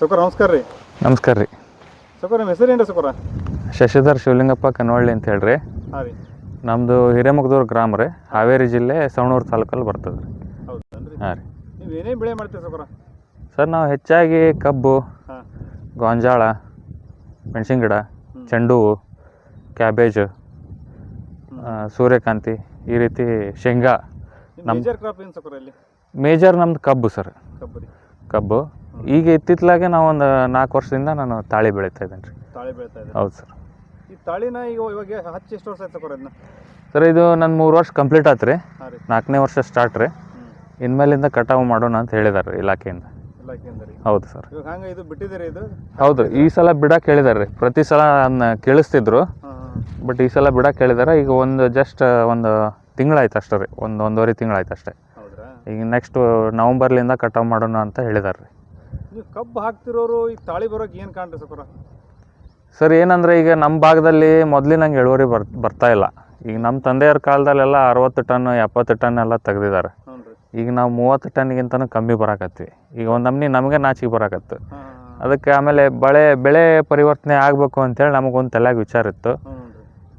ಸೌಕರ ನಮಸ್ಕಾರ ರೀ. ನಮಸ್ಕಾರ ರೀ. ಸೌಕರ ನಿಮ್ಮ ಹೆಸರು ಏನು ಸೌಕರ? ಶಶಿಧರ್ ಶಿವಲಿಂಗಪ್ಪ ಕನವಳ್ಳಿ ಅಂತ ಹೇಳ್ರಿ. ಹಾಂ ರೀ. ನಮ್ಮದು ಹಿರೇಮಗದೂರು ಗ್ರಾಮ ರೀ. ಹಾವೇರಿ ಜಿಲ್ಲೆ ಸವಣೂರು ತಾಲೂಕಲ್ಲಿ ಬರ್ತದೆ ರೀ. ಹೌದನ್ರಿ? ಹಾಂ ರೀ. ನೀವು ಏನೇನು ಬೆಳೆ ಮಾಡ್ತೀರಿ ಸೌಕರ? ಸರ್ ನಾವು ಹೆಚ್ಚಾಗಿ ಕಬ್ಬು ಹಾಂ. ಗೋಂಜಾಳ ಮೆಣಸಿನ ಗಿಡ ಚೆಂಡು ಹೂವು ಕ್ಯಾಬೇಜ್ ಸೂರ್ಯಕಾಂತಿ ಈ ರೀತಿ ಶೇಂಗಾ. ನಿಮ್ಮ ಮೇಜರ್ ಕ್ರಾಪ್ ಏನು ಸೌಕರ ಇಲ್ಲಿ? ಮೇಜರ್ ನಮ್ದು ಕಬ್ಬು ಸರ್. ಕಬ್ಬು ರೀ. ಕಬ್ಬು. ಈಗ ಇತ್ತಿತ್ಲಾಗೆ ನಾವು ಒಂದು ನಾಲ್ಕು ವರ್ಷದಿಂದ ನಾನು ತಾಳಿ ಬೆಳೀತಾ ಇದ್ದೇನೆ ರೀ. ತಾಳಿ ಬೆಳೀತಾ ಇದೆ ಹೌದು ಸರ್. ಈ ತಾಳಿನ ಈಗ ಇವಾಗ ಹಚ್ಚಿ ಎಷ್ಟು ವರ್ಷ ಆಯ್ತು ಅದನ್ನ ಸರ್ ಇದು ನನ್ನ ಮೂರು ವರ್ಷ ಕಂಪ್ಲೀಟ್ ಆಯ್ತು ರೀ. ಹಾಂ ರೀ. ನಾಲ್ಕನೇ ವರ್ಷ ಸ್ಟಾರ್ಟ್ ರೀ. ಇನ್ಮೇಲಿಂದ ಕಟಾವು ಮಾಡೋಣ ಅಂತ ಹೇಳಿದಾರೆ ಇಲಾಖೆಯಿಂದ. ಇಲಾಖೆಯಿಂದ ರೀ. ಹೌದು ಸರ್. ಇವಾಗ ಹಂಗೆ ಇದು ಬಿಟ್ಟಿದ್ದೀರಿ ಇದು? ಹೌದು ಈ ಸಲ ಬಿಡಕ್ಕೆ ಹೇಳಿದಾರೆ ರೀ. ಪ್ರತಿ ಸಲ ಅದನ್ನ ಕೇಳಿಸ್ತಿದ್ರು. ಹಾಂ ಹಾಂ. ಬಟ್ ಈ ಸಲ ಬಿಡಕ್ಕೆ ಹೇಳಿದಾರೆ ಈಗ ಒಂದು ಜಸ್ಟ್ ಒಂದು ತಿಂಗಳಾಯ್ತು ಅಷ್ಟೇ ರೀ. ಒಂದು ಒಂದೂವರೆ ತಿಂಗಳಾಯ್ತು ಅಷ್ಟೇ. ಹೌದ್ರಾ? ಈಗ ನೆಕ್ಸ್ಟ್ ನವಂಬರ್ಲಿಂದ ಕಟಾವು ಮಾಡೋಣ ಅಂತ ಹೇಳಿದಾರೆ ರೀ. ನೀವು ಕಬ್ಬು ಹಾಕ್ತಿರೋರು ಈಗ ತಾಳಿ ಬರೋಕೆ ಏನು ಕಾಣ್ರಿ ಸಕುರ? ಸರ್ ಏನಂದ್ರೆ ಈಗ ನಮ್ಮ ಭಾಗದಲ್ಲಿ ಮೊದಲಿನಂಗೆ ಇಳುವರಿ ಬರ್ ಬರ್ತಾ ಇಲ್ಲ. ಈಗ ನಮ್ಮ ತಂದೆಯವ್ರ ಕಾಲದಲ್ಲೆಲ್ಲ ಅರವತ್ತು ಟನ್ ಎಪ್ಪತ್ತು ಟನ್ ಎಲ್ಲ ತೆಗ್ದಿದ್ದಾರೆ. ಹ್ಞೂ ರೀ ಈಗ ನಾವು ಮೂವತ್ತು ಟನ್ಗಿಂತನೂ ಕಮ್ಮಿ ಬರಾಕತ್ವಿ ಈಗ ಒಂದು ನಮ್ನಿ ನಮಗೆ ನಾಚಿಗೆ ಬರಾಕತ್ತು. ಅದಕ್ಕೆ ಆಮೇಲೆ ಬಳೆ ಬೆಳೆ ಪರಿವರ್ತನೆ ಆಗಬೇಕು ಅಂತೇಳಿ ನಮಗೊಂದು ತಲೆಯಾಗ ವಿಚಾರ ಇತ್ತು. ಹ್ಞೂ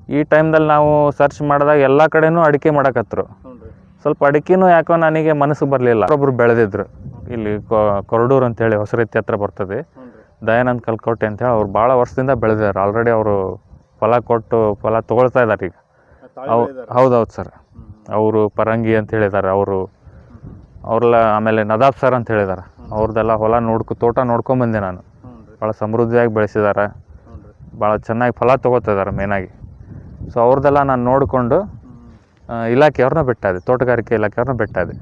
ರೀ ಈ ಟೈಮ್ದಲ್ಲಿ ನಾವು ಸರ್ಚ್ ಮಾಡಿದಾಗ ಎಲ್ಲ ಕಡೆನೂ ಅಡಿಕೆ ಮಾಡಕತ್ರು. ಹ್ಞೂ ರೀ ಸ್ವಲ್ಪ ಅಡಿಕೆನೂ ಯಾಕೋ ನನಗೆ ಮನಸ್ಸು ಬರಲಿಲ್ಲ. ಒಬ್ಬರು ಬೆಳೆದಿದ್ರು. ಇಲ್ಲಿ ಕೊ- ಕೊರಡೂರು ಅಂತೇಳಿ ಹೊಸರೀತಿ ಹತ್ರ ಬರ್ತದೆ. ದಯಾನಂದ ಕಲ್ಕೋಟೆ ಅಂತೇಳಿ ಅವ್ರು ಭಾಳ ವರ್ಷದಿಂದ ಬೆಳೆದಿದ್ದಾರೆ. ಆಲ್ರೆಡಿ ಅವರು ಫಲ ಕೊಟ್ಟು ಫಲ ತೊಗೊಳ್ತಾ ಇದ್ದಾರೆ ಈಗ. ಅವ್ ಬೆಳೆದಾರೆ ಹೌದೌದು ಸರ್. ಅವರು ಪರಂಗಿ ಅಂತ ಹೇಳಿದ್ದಾರೆ. ಅವರು ಅವರೆಲ್ಲ ಆಮೇಲೆ ನದಾಬ್ ಸರ್ ಅಂತ ಹೇಳಿದ್ದಾರೆ. ಅವ್ರದ್ದೆಲ್ಲ ಹೊಲ ನೋಡ್ಕೊ ತೋಟ ನೋಡ್ಕೊಂಬಂದೆ ನಾನು. ಭಾಳ ಸಮೃದ್ಧಿಯಾಗಿ ಬೆಳೆಸಿದ್ದಾರೆ. ಭಾಳ ಚೆನ್ನಾಗಿ ಫಲ ತೊಗೋತಿದ್ದಾರೆ ಮೇನಾಗಿ ಸೊ ಅವ್ರದ್ದೆಲ್ಲ ನಾನು ನೋಡಿಕೊಂಡು ಇಲಾಖೆಯವ್ರನ್ನ ಬಿಟ್ಟಾದೆ ತೋಟಗಾರಿಕೆ ಇಲಾಖೆಯವ್ರನ್ನ ಬಿಟ್ಟಾದೆ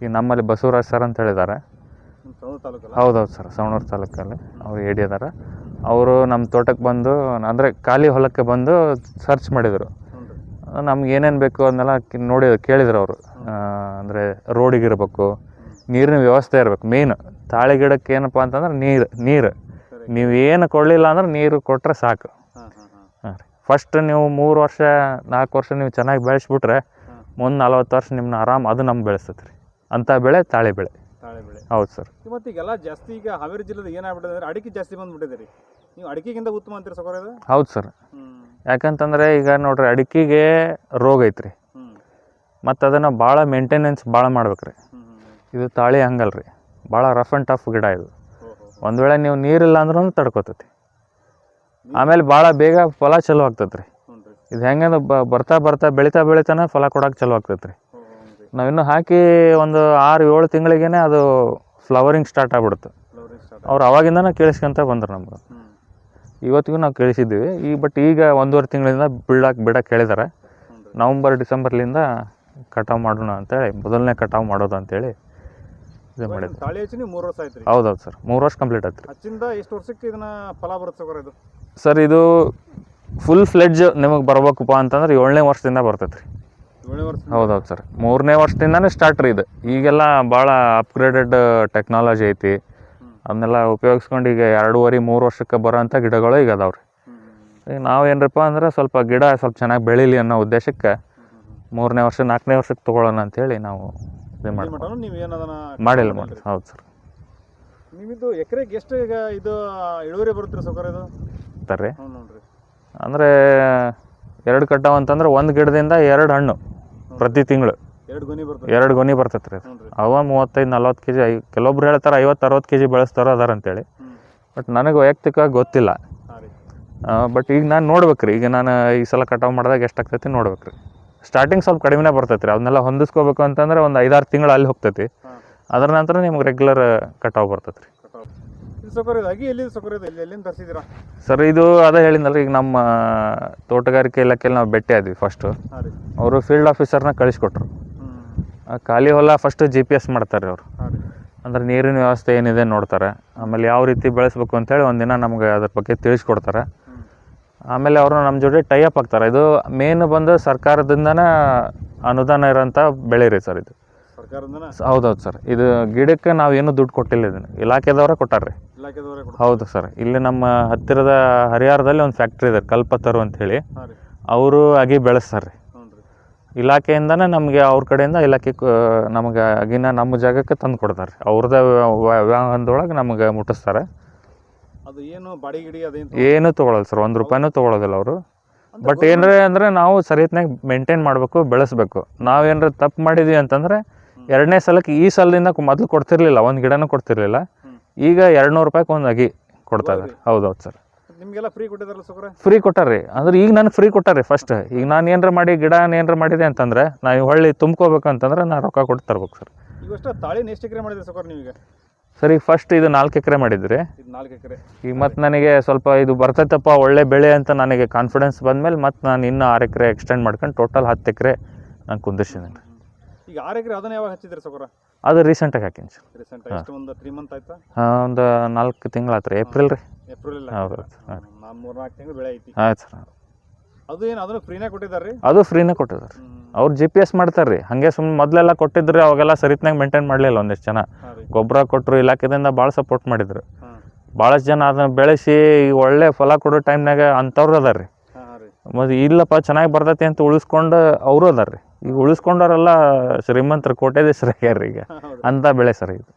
ಈಗ ನಮ್ಮಲ್ಲಿ ಬಸವರಾಜ್ ಸರ್ ಅಂತ ಹೇಳಿದ್ದಾರೆ. ಹೌದು ಹೌದೌದು ಸರ್ ಸವಣೂರು ತಾಲೂಕಲ್ಲಿ ಅವ್ರು ಹೇಳಿ ಅದಾರ. ಅವರು ನಮ್ಮ ತೋಟಕ್ಕೆ ಬಂದು ಅಂದರೆ ಖಾಲಿ ಹೊಲಕ್ಕೆ ಬಂದು ಸರ್ಚ್ ಮಾಡಿದರು. ನಮ್ಗೆ ಏನೇನು ಬೇಕು ಅದನ್ನೆಲ್ಲ ನೋಡಿ ಕೇಳಿದ್ರು ಅವರು. ಅಂದರೆ ರೋಡಿಗೆ ಇರಬೇಕು ನೀರಿನ ವ್ಯವಸ್ಥೆ ಇರಬೇಕು ಮೇನ್ ತಾಳೆ ಗಿಡಕ್ಕೆ ಏನಪ್ಪ ಅಂತಂದ್ರೆ ನೀರು ನೀರು. ನೀವು ಏನು ಕೊಡಲಿಲ್ಲ ಅಂದ್ರೆ ನೀರು ಕೊಟ್ಟರೆ ಸಾಕು. ಹಾಂ ಫಸ್ಟ್ ನೀವು ಮೂರು ವರ್ಷ ನಾಲ್ಕು ವರ್ಷ ನೀವು ಚೆನ್ನಾಗಿ ಬೆಳೆಸ್ಬಿಟ್ರೆ ಮುಂದೆ ನಲ್ವತ್ತು ವರ್ಷ ನಿಮ್ಮನ್ನ ಆರಾಮ್ ಅದು ನಮ್ಗೆ ಬೆಳೆಸ್ತೈತೆ ರೀ. ಅಂಥ ಬೆಳೆ ತಾಳೆ ಬೆಳೆ. ತಾಳೆ ಬೆಳೆ. ಹೌದು ಸರ್. ಮತ್ತು ಈಗೆಲ್ಲ ಜಾಸ್ತಿ ಈಗ ಹಾವೇರಿ ಜಿಲ್ಲೆದ ಏನಾಗ್ಬಿಟ್ಟಿದೆ ಅಂದ್ರೆ ಅಡಿಕೆ ಜಾಸ್ತಿ ಬಂದ್ಬಿಟ್ಟಿದೆ ರೀ. ನೀವು ಅಡಿಕೆಗಿಂತ ಉತ್ತಮ ಅಂತೀರಿ ಸೌಕರ್ಯ ಇದು? ಹೌದು ಸರ್. ಯಾಕಂತಂದ್ರೆ ಈಗ ನೋಡ್ರಿ ಅಡಿಕೆಗೆ ರೋಗ ಐತ್ರಿ. ಮತ್ತು ಅದನ್ನು ಭಾಳ ಮೇಂಟೆನೆನ್ಸ್ ಭಾಳ ಮಾಡ್ಬೇಕು ರೀ ಹ್ಞೂ ಹ್ಞೂ ಇದು ತಾಳಿ ಹಂಗಲ್ರಿ. ರೀ ಭಾಳ ರಫ್ ಆ್ಯಂಡ್ ಟಫ್ ಗಿಡ ಇದು. ಒಂದು ವೇಳೆ ನೀವು ನೀರಿಲ್ಲ ಅಂದ್ರೂ ತಡ್ಕೋತೈತಿ. ಆಮೇಲೆ ಭಾಳ ಬೇಗ ಫಲ ಚಲೋ ಆಗ್ತೈತೆ ರೀ ಇದು ಹೆಂಗಂದ್ರೆ ಬರ್ತಾ ಬರ್ತಾ ಬೆಳಿತಾ ಬೆಳಿತಾನೆ ಫಲ ಕೊಡೋಕೆ ಚಲೋ ಆಗ್ತೈತೆ ರೀ ನಾವಿನ್ನು ಹಾಕಿ ಒಂದು ಆರು ಏಳು ತಿಂಗಳಿಗೇನೆ ಅದು ಫ್ಲವರಿಂಗ್ ಸ್ಟಾರ್ಟ್ ಆಗ್ಬಿಡುತ್ತೆ. ಅವ್ರು ಅವಾಗಿಂದನೇ ಕೇಳಿಸ್ಕೊಂತ ಬಂದ್ರು ನಮ್ಗೆ. ಇವತ್ತಿಗೂ ನಾವು ಕೇಳಿಸಿದ್ದೀವಿ. ಈ ಬಟ್ ಈಗ ಒಂದೂವರೆ ತಿಂಗಳಿಂದ ಬಿಡಕ್ಕೆ ಬಿಡಕ್ಕೆ ಹೇಳಿದ್ದಾರೆ ನವಂಬರ್ ಡಿಸೆಂಬರ್ಲಿಂದ ಕಟಾವು ಮಾಡೋಣ ಅಂತೇಳಿ ಮೊದಲನೇ ಕಟಾವು ಮಾಡೋದು ಅಂತೇಳಿ ಇದು ಮಾಡಿದ್ವಿ ತಾಳಿ ಹಚ್ಚಿ ನೀವು ಮೂರು ವರ್ಷ ಆಯ್ತು ರೀ ಹೌದೌದು ಸರ್ ಮೂರು ವರ್ಷ ಕಂಪ್ಲೀಟ್ ಆಯ್ತು ರೀ. ಹಚ್ಚಿಂದ ಎಷ್ಟು ವರ್ಷಕ್ಕೆ ಇದನ್ನ ಫಲ ಬರುತ್ತೆ ಸೌಕರ್ಯ ಇದು? ಸರ್ ಇದು ಫುಲ್ ಫ್ಲೆಡ್ಜ್ ನಿಮಗೆ ಬರ್ಬೇಕಪ್ಪ ಅಂತಂದ್ರೆ ಏಳನೇ ವರ್ಷದಿಂದ ಬರ್ತೈತೆ ರೀ. ಹೌದೌದು ಸರ್. ಮೂರನೇ ವರ್ಷದಿಂದನೇ ಸ್ಟಾರ್ಟ್ ರೀ ಇದು. ಈಗೆಲ್ಲ ಭಾಳ ಅಪ್ಗ್ರೇಡೆಡ್ ಟೆಕ್ನಾಲಜಿ ಐತಿ. ಅದನ್ನೆಲ್ಲ ಉಪಯೋಗಿಸ್ಕೊಂಡು ಈಗ ಎರಡೂವರೆ ಮೂರು ವರ್ಷಕ್ಕೆ ಬರೋಂಥ ಗಿಡಗಳು ಈಗ ಅದಾವೆ ರೀ ಈಗ ನಾವು ಏನರಪ್ಪ ಅಂದ್ರೆ ಸ್ವಲ್ಪ ಗಿಡ ಸ್ವಲ್ಪ ಚೆನ್ನಾಗಿ ಬೆಳೀಲಿ ಅನ್ನೋ ಉದ್ದೇಶಕ್ಕೆ ಮೂರನೇ ವರ್ಷ ನಾಲ್ಕನೇ ವರ್ಷಕ್ಕೆ ತೊಗೊಳ್ಳೋಣ ಅಂತೇಳಿ ನಾವು ಇದು ಮಾಡಿ ಮಾಡಿಲ್ಲ ಮಾಡಿ ಹೌದು ಸರ್. ನಿಮ್ಮಿದು ಎಕರೆಗೆ ಎಷ್ಟು ಈಗ ಇದು ಇಳುವರಿ ಬರುತ್ತೆ ಸೌಕರ್ಯ ಇದು? ಅಂದರೆ ಎರಡು ಕಟ್ಟಾವ ಅಂತಂದ್ರೆ ಒಂದು ಗಿಡದಿಂದ ಎರಡು ಹಣ್ಣು. ಪ್ರತಿ ತಿಂಗಳು. ಎರಡು ಗೊನಿ ಬರ್ತದೆ. ಎರಡು ಗೊನಿ ಬರ್ತೈತೆ ರೀ ಅವ ಮೂವತ್ತೈದು ನಲ್ವತ್ತು ಕೆ ಜಿ ಐ ಕೆಲವೊಬ್ರು ಹೇಳ್ತಾರೆ ಐವತ್ತು ಅರವತ್ತು ಕೆ ಜಿ ಬೆಳೆಸ್ತಾರೋ ಅದಾರ ಅಂತೇಳಿ. ಬಟ್ ನನಗೆ ವೈಯಕ್ತಿಕವಾಗಿ ಗೊತ್ತಿಲ್ಲ. ಬಟ್ ಈಗ ನಾನು ನೋಡ್ಬೇಕು ರೀ ಈಗ ನಾನು ಈ ಸಲ ಕಟಾವು ಮಾಡಿದಾಗ ಎಷ್ಟಾಗ್ತೈತಿ ನೋಡ್ಬೇಕು ರೀ ಸ್ಟಾರ್ಟಿಂಗ್ ಸ್ವಲ್ಪ ಕಡಿಮೆನೇ ಬರ್ತೈತೆ ರೀ ಅದನ್ನೆಲ್ಲ ಹೊಂದಿಸ್ಕೋಬೇಕು ಅಂತಂದ್ರೆ ಒಂದು ಐದಾರು ತಿಂಗಳು ಅಲ್ಲಿ ಹೋಗ್ತೈತಿ. ಅದರ ನಂತರ ನಿಮ್ಗೆ ರೆಗ್ಯುಲರ್ ಕಟಾವು ಬರ್ತೈತೆ ರೀ ಅಗಿ ಎಲ್ಲಿಂದ ಎಲ್ಲಿ ಎಲ್ಲಿಂದ ಸರ್ ಇದು ಅದೇ ಹೇಳಿದ್ನಲ್ಲ ಈಗ ನಮ್ಮ ತೋಟಗಾರಿಕೆ ಇಲಾಖೆಯಲ್ಲಿ ನಾವು ಭೇಟಿ ಆದ್ವಿ ಫಸ್ಟು ಹಾಂ ರೀ. ಅವರು ಫೀಲ್ಡ್ ಆಫೀಸರ್ನ ಕಳಿಸ್ಕೊಟ್ರು. ಆ ಖಾಲಿ ಹೊಲ ಫಸ್ಟ್ ಜಿ ಪಿ ಎಸ್ ಮಾಡ್ತಾರೆ ಅವರು. ಹಾಂ ರೀ. ಅಂದ್ರೆ ನೀರಿನ ವ್ಯವಸ್ಥೆ ಏನಿದೆ ನೋಡ್ತಾರೆ. ಆಮೇಲೆ ಯಾವ ರೀತಿ ಬೆಳೆಸ್ಬೇಕು ಅಂತೇಳಿ ಒಂದಿನ ನಮ್ಗೆ ಅದ್ರ ಬಗ್ಗೆ ತಿಳಿಸ್ಕೊಡ್ತಾರೆ. ಆಮೇಲೆ ಅವರು ನಮ್ಮ ಜೊತೆ ಟೈ ಅಪ್ ಆಗ್ತಾರೆ. ಇದು ಮೇನ್ ಬಂದು ಸರ್ಕಾರದಿಂದನೇ ಅನುದಾನ ಇರೋಂಥ ಬೆಳೆ ರೀ ಸರ್ ಇದು. ಹೌದು ಹೌದೌದು ಸರ್. ಇದು ಗಿಡಕ್ಕೆ ನಾವು ಏನು ದುಡ್ಡು ಕೊಟ್ಟಿಲ್ಲ ಇದನ್ನು. ಇಲಾಖೆದವರೇ ಕೊಟ್ಟಾರ್ರಿ. ಹೌದು ಸರ್. ಇಲ್ಲಿ ನಮ್ಮ ಹತ್ತಿರದ ಹರಿಹರದಲ್ಲಿ ಒಂದು ಫ್ಯಾಕ್ಟ್ರಿ ಇದೆ ಕಲ್ಪತರು ಅಂತ ಹೇಳಿ ಅವರು ಅಗಿ ಬೆಳೆಸ್ತಾರೆ. ಇಲಾಖೆಯಿಂದನೇ ನಮಗೆ ಅವ್ರ ಕಡೆಯಿಂದ ಇಲಾಖೆ ನಮಗೆ ಆಗಿನ ನಮ್ಮ ಜಾಗಕ್ಕೆ ತಂದು ಕೊಡ್ತಾರೆ. ಅವ್ರದ್ದೇ ವ್ಯಾಹನದೊಳಗೆ ನಮಗೆ ಮುಟ್ಟಿಸ್ತಾರೆ. ಅದು ಏನು ಏನೂ ತೊಗೊಳಲ್ಲ? ಸರ್. ಒಂದು ರೂಪಾಯಿನೂ ತೊಗೊಳೋದಿಲ್ಲ ಅವರು. ಬಟ್ ಏನರ ಅಂದರೆ ನಾವು ಸರಿಯತ್ನಾಗ ಮೇಂಟೈನ್ ಮಾಡಬೇಕು ಬೆಳೆಸ್ಬೇಕು. ನಾವೇನಾರ ತಪ್ಪು ಮಾಡಿದ್ವಿ ಅಂತಂದರೆ ಎರಡನೇ ಸಲಕ್ಕೆ ಈ ಸಲದಿಂದ ಮೊದಲು ಕೊಡ್ತಿರ್ಲಿಲ್ಲ ಒಂದು ಗಿಡನೂ ಕೊಡ್ತಿರ್ಲಿಲ್ಲ. ಈಗ ಎರಡು ನೂರು ರೂಪಾಯಿಗೆ ಒಂದು ಅಗಿ ಕೊಡ್ತಾ ಇದ್ದಾರೆ ಹೌದೌದು ಸರ್. ನಿಮಗೆಲ್ಲ ಫ್ರೀ ಕೊಟ್ಟಿದ್ರಲ್ಲ ಸೊಕರ? ಫ್ರೀ ಕೊಟ್ಟಾರ್ರಿ. ಅಂದ್ರೆ ಈಗ ನನಗೆ ಫ್ರೀ ಕೊಟ್ಟಾರ್ರಿ ಫಸ್ಟ್ ಈಗ ನಾನು ಏನಾರ ಮಾಡಿ ಗಿಡ ಏನಾರ ಮಾಡಿದೆ ಅಂತಂದ್ರೆ ನಾವು ಹೊಳ್ಳಿ ತುಂಬ್ಕೋಬೇಕು ಅಂತಂದ್ರೆ ನಾನು ರೊಕ್ಕ ಕೊಟ್ಟು ತರ್ಬೇಕು ಸರ್. ಇವಷ್ಟು ತಾಳಿನ ಎಷ್ಟು ಎಕರೆ ಮಾಡಿದ್ರಿ ಸೊಕರ್ ನೀವೀಗ? ಸರ್ ಈಗ ಫಸ್ಟ್ ಇದು ನಾಲ್ಕು ಎಕರೆ ಮಾಡಿದ್ರಿ. ನಾಲ್ಕು ಎಕರೆ. ಈಗ ಮತ್ತು ನನಗೆ ಸ್ವಲ್ಪ ಇದು ಬರ್ತೈತಪ್ಪ ಒಳ್ಳೆ ಬೆಳೆ ಅಂತ ನನಗೆ ಕಾನ್ಫಿಡೆನ್ಸ್ ಬಂದಮೇಲೆ ಮತ್ತೆ ನಾನು ಇನ್ನೂ ಆರು ಎಕರೆ ಎಕ್ಸ್ಟೆಂಡ್ ಮಾಡ್ಕೊಂಡು ಟೋಟಲ್ ಹತ್ತು ಎಕರೆ ನಾನು ಕುಂದಿರ್ಸಿದ್ದೀನಿ ಈಗ ಆರು ಎಕರೆ ಅದನ್ನ ಯಾವಾಗ ಹಚ್ಚಿದ್ರಿ ಸೊಕರ? ಅದು ರೀಸೆಂಟಾಗಿ ಹಾಕಿನಿ ಸರ್. ರೀಸೆಂಟ್ ಎಷ್ಟು ಒಂದು ತ್ರೀ ಮಂತ್ ಆಯ್ತಾ? ಒಂದು ನಾಲ್ಕು ತಿಂಗಳಾತ್ರಿ ಏಪ್ರಿಲ್ ರೀ. ಏಪ್ರಿಲ್ ಹೌದು ಹಾಂ ನಾನು ತಿಂಗಳು ಬೆಳೆ ಐತಿ. ಆಯ್ತು ಸರ್ ಅದು ಏನು ಅದನ್ನು ಫ್ರೀನೇ ಕೊಟ್ಟಿದ್ದಾರೆ ಅದು ಫ್ರೀನೇ ಕೊಟ್ಟಿದ್ದಾರೆ ಅವ್ರು ಜಿ ಪಿ ಎಸ್ ಮಾಡ್ತಾರೆ ರೀ. ಹಾಗೆ ಸುಮ್ಮನೆ ಮೊದಲೆಲ್ಲ ಕೊಟ್ಟಿದ್ರೆ ಅವಾಗೆಲ್ಲ ಸರಿತ್ನಾಗ ಮೇಂಟೈನ್ ಮಾಡಲಿಲ್ಲ ಒಂದಿಷ್ಟು ಜನ. ಹಾಂ ರೀ. ಗೊಬ್ಬರ ಕೊಟ್ಟರು ಇಲಾಖೆದಿಂದ ಭಾಳ ಸಪೋರ್ಟ್ ಮಾಡಿದ್ರು. ಹಾಂ. ಭಾಳಷ್ಟು ಜನ ಅದನ್ನ ಬೆಳೆಸಿ ಒಳ್ಳೆ ಫಲ ಕೊಡೋ ಟೈಮ್ನಾಗ ಅಂಥವ್ರು ಅದಾರ ರೀ ಹಾಂ ಹಾಂ ರೀ. ಮತ್ತು ಇಲ್ಲಪ್ಪ ಚೆನ್ನಾಗಿ ಬರ್ತೈತಿ ಅಂತ ಉಳಿಸ್ಕೊಂಡು ಅವರು ಅದಾರ ರೀ. ಈಗ ಉಳಿಸ್ಕೊಂಡವ್ರೆಲ್ಲ ಶ್ರೀಮಂತರು ಕೋಟ್ಯಾಧೀಶರು ಈಗ. ಹೌದು. ಅಂಥ ಬೆಳೆ ಸರ್ ಇದು.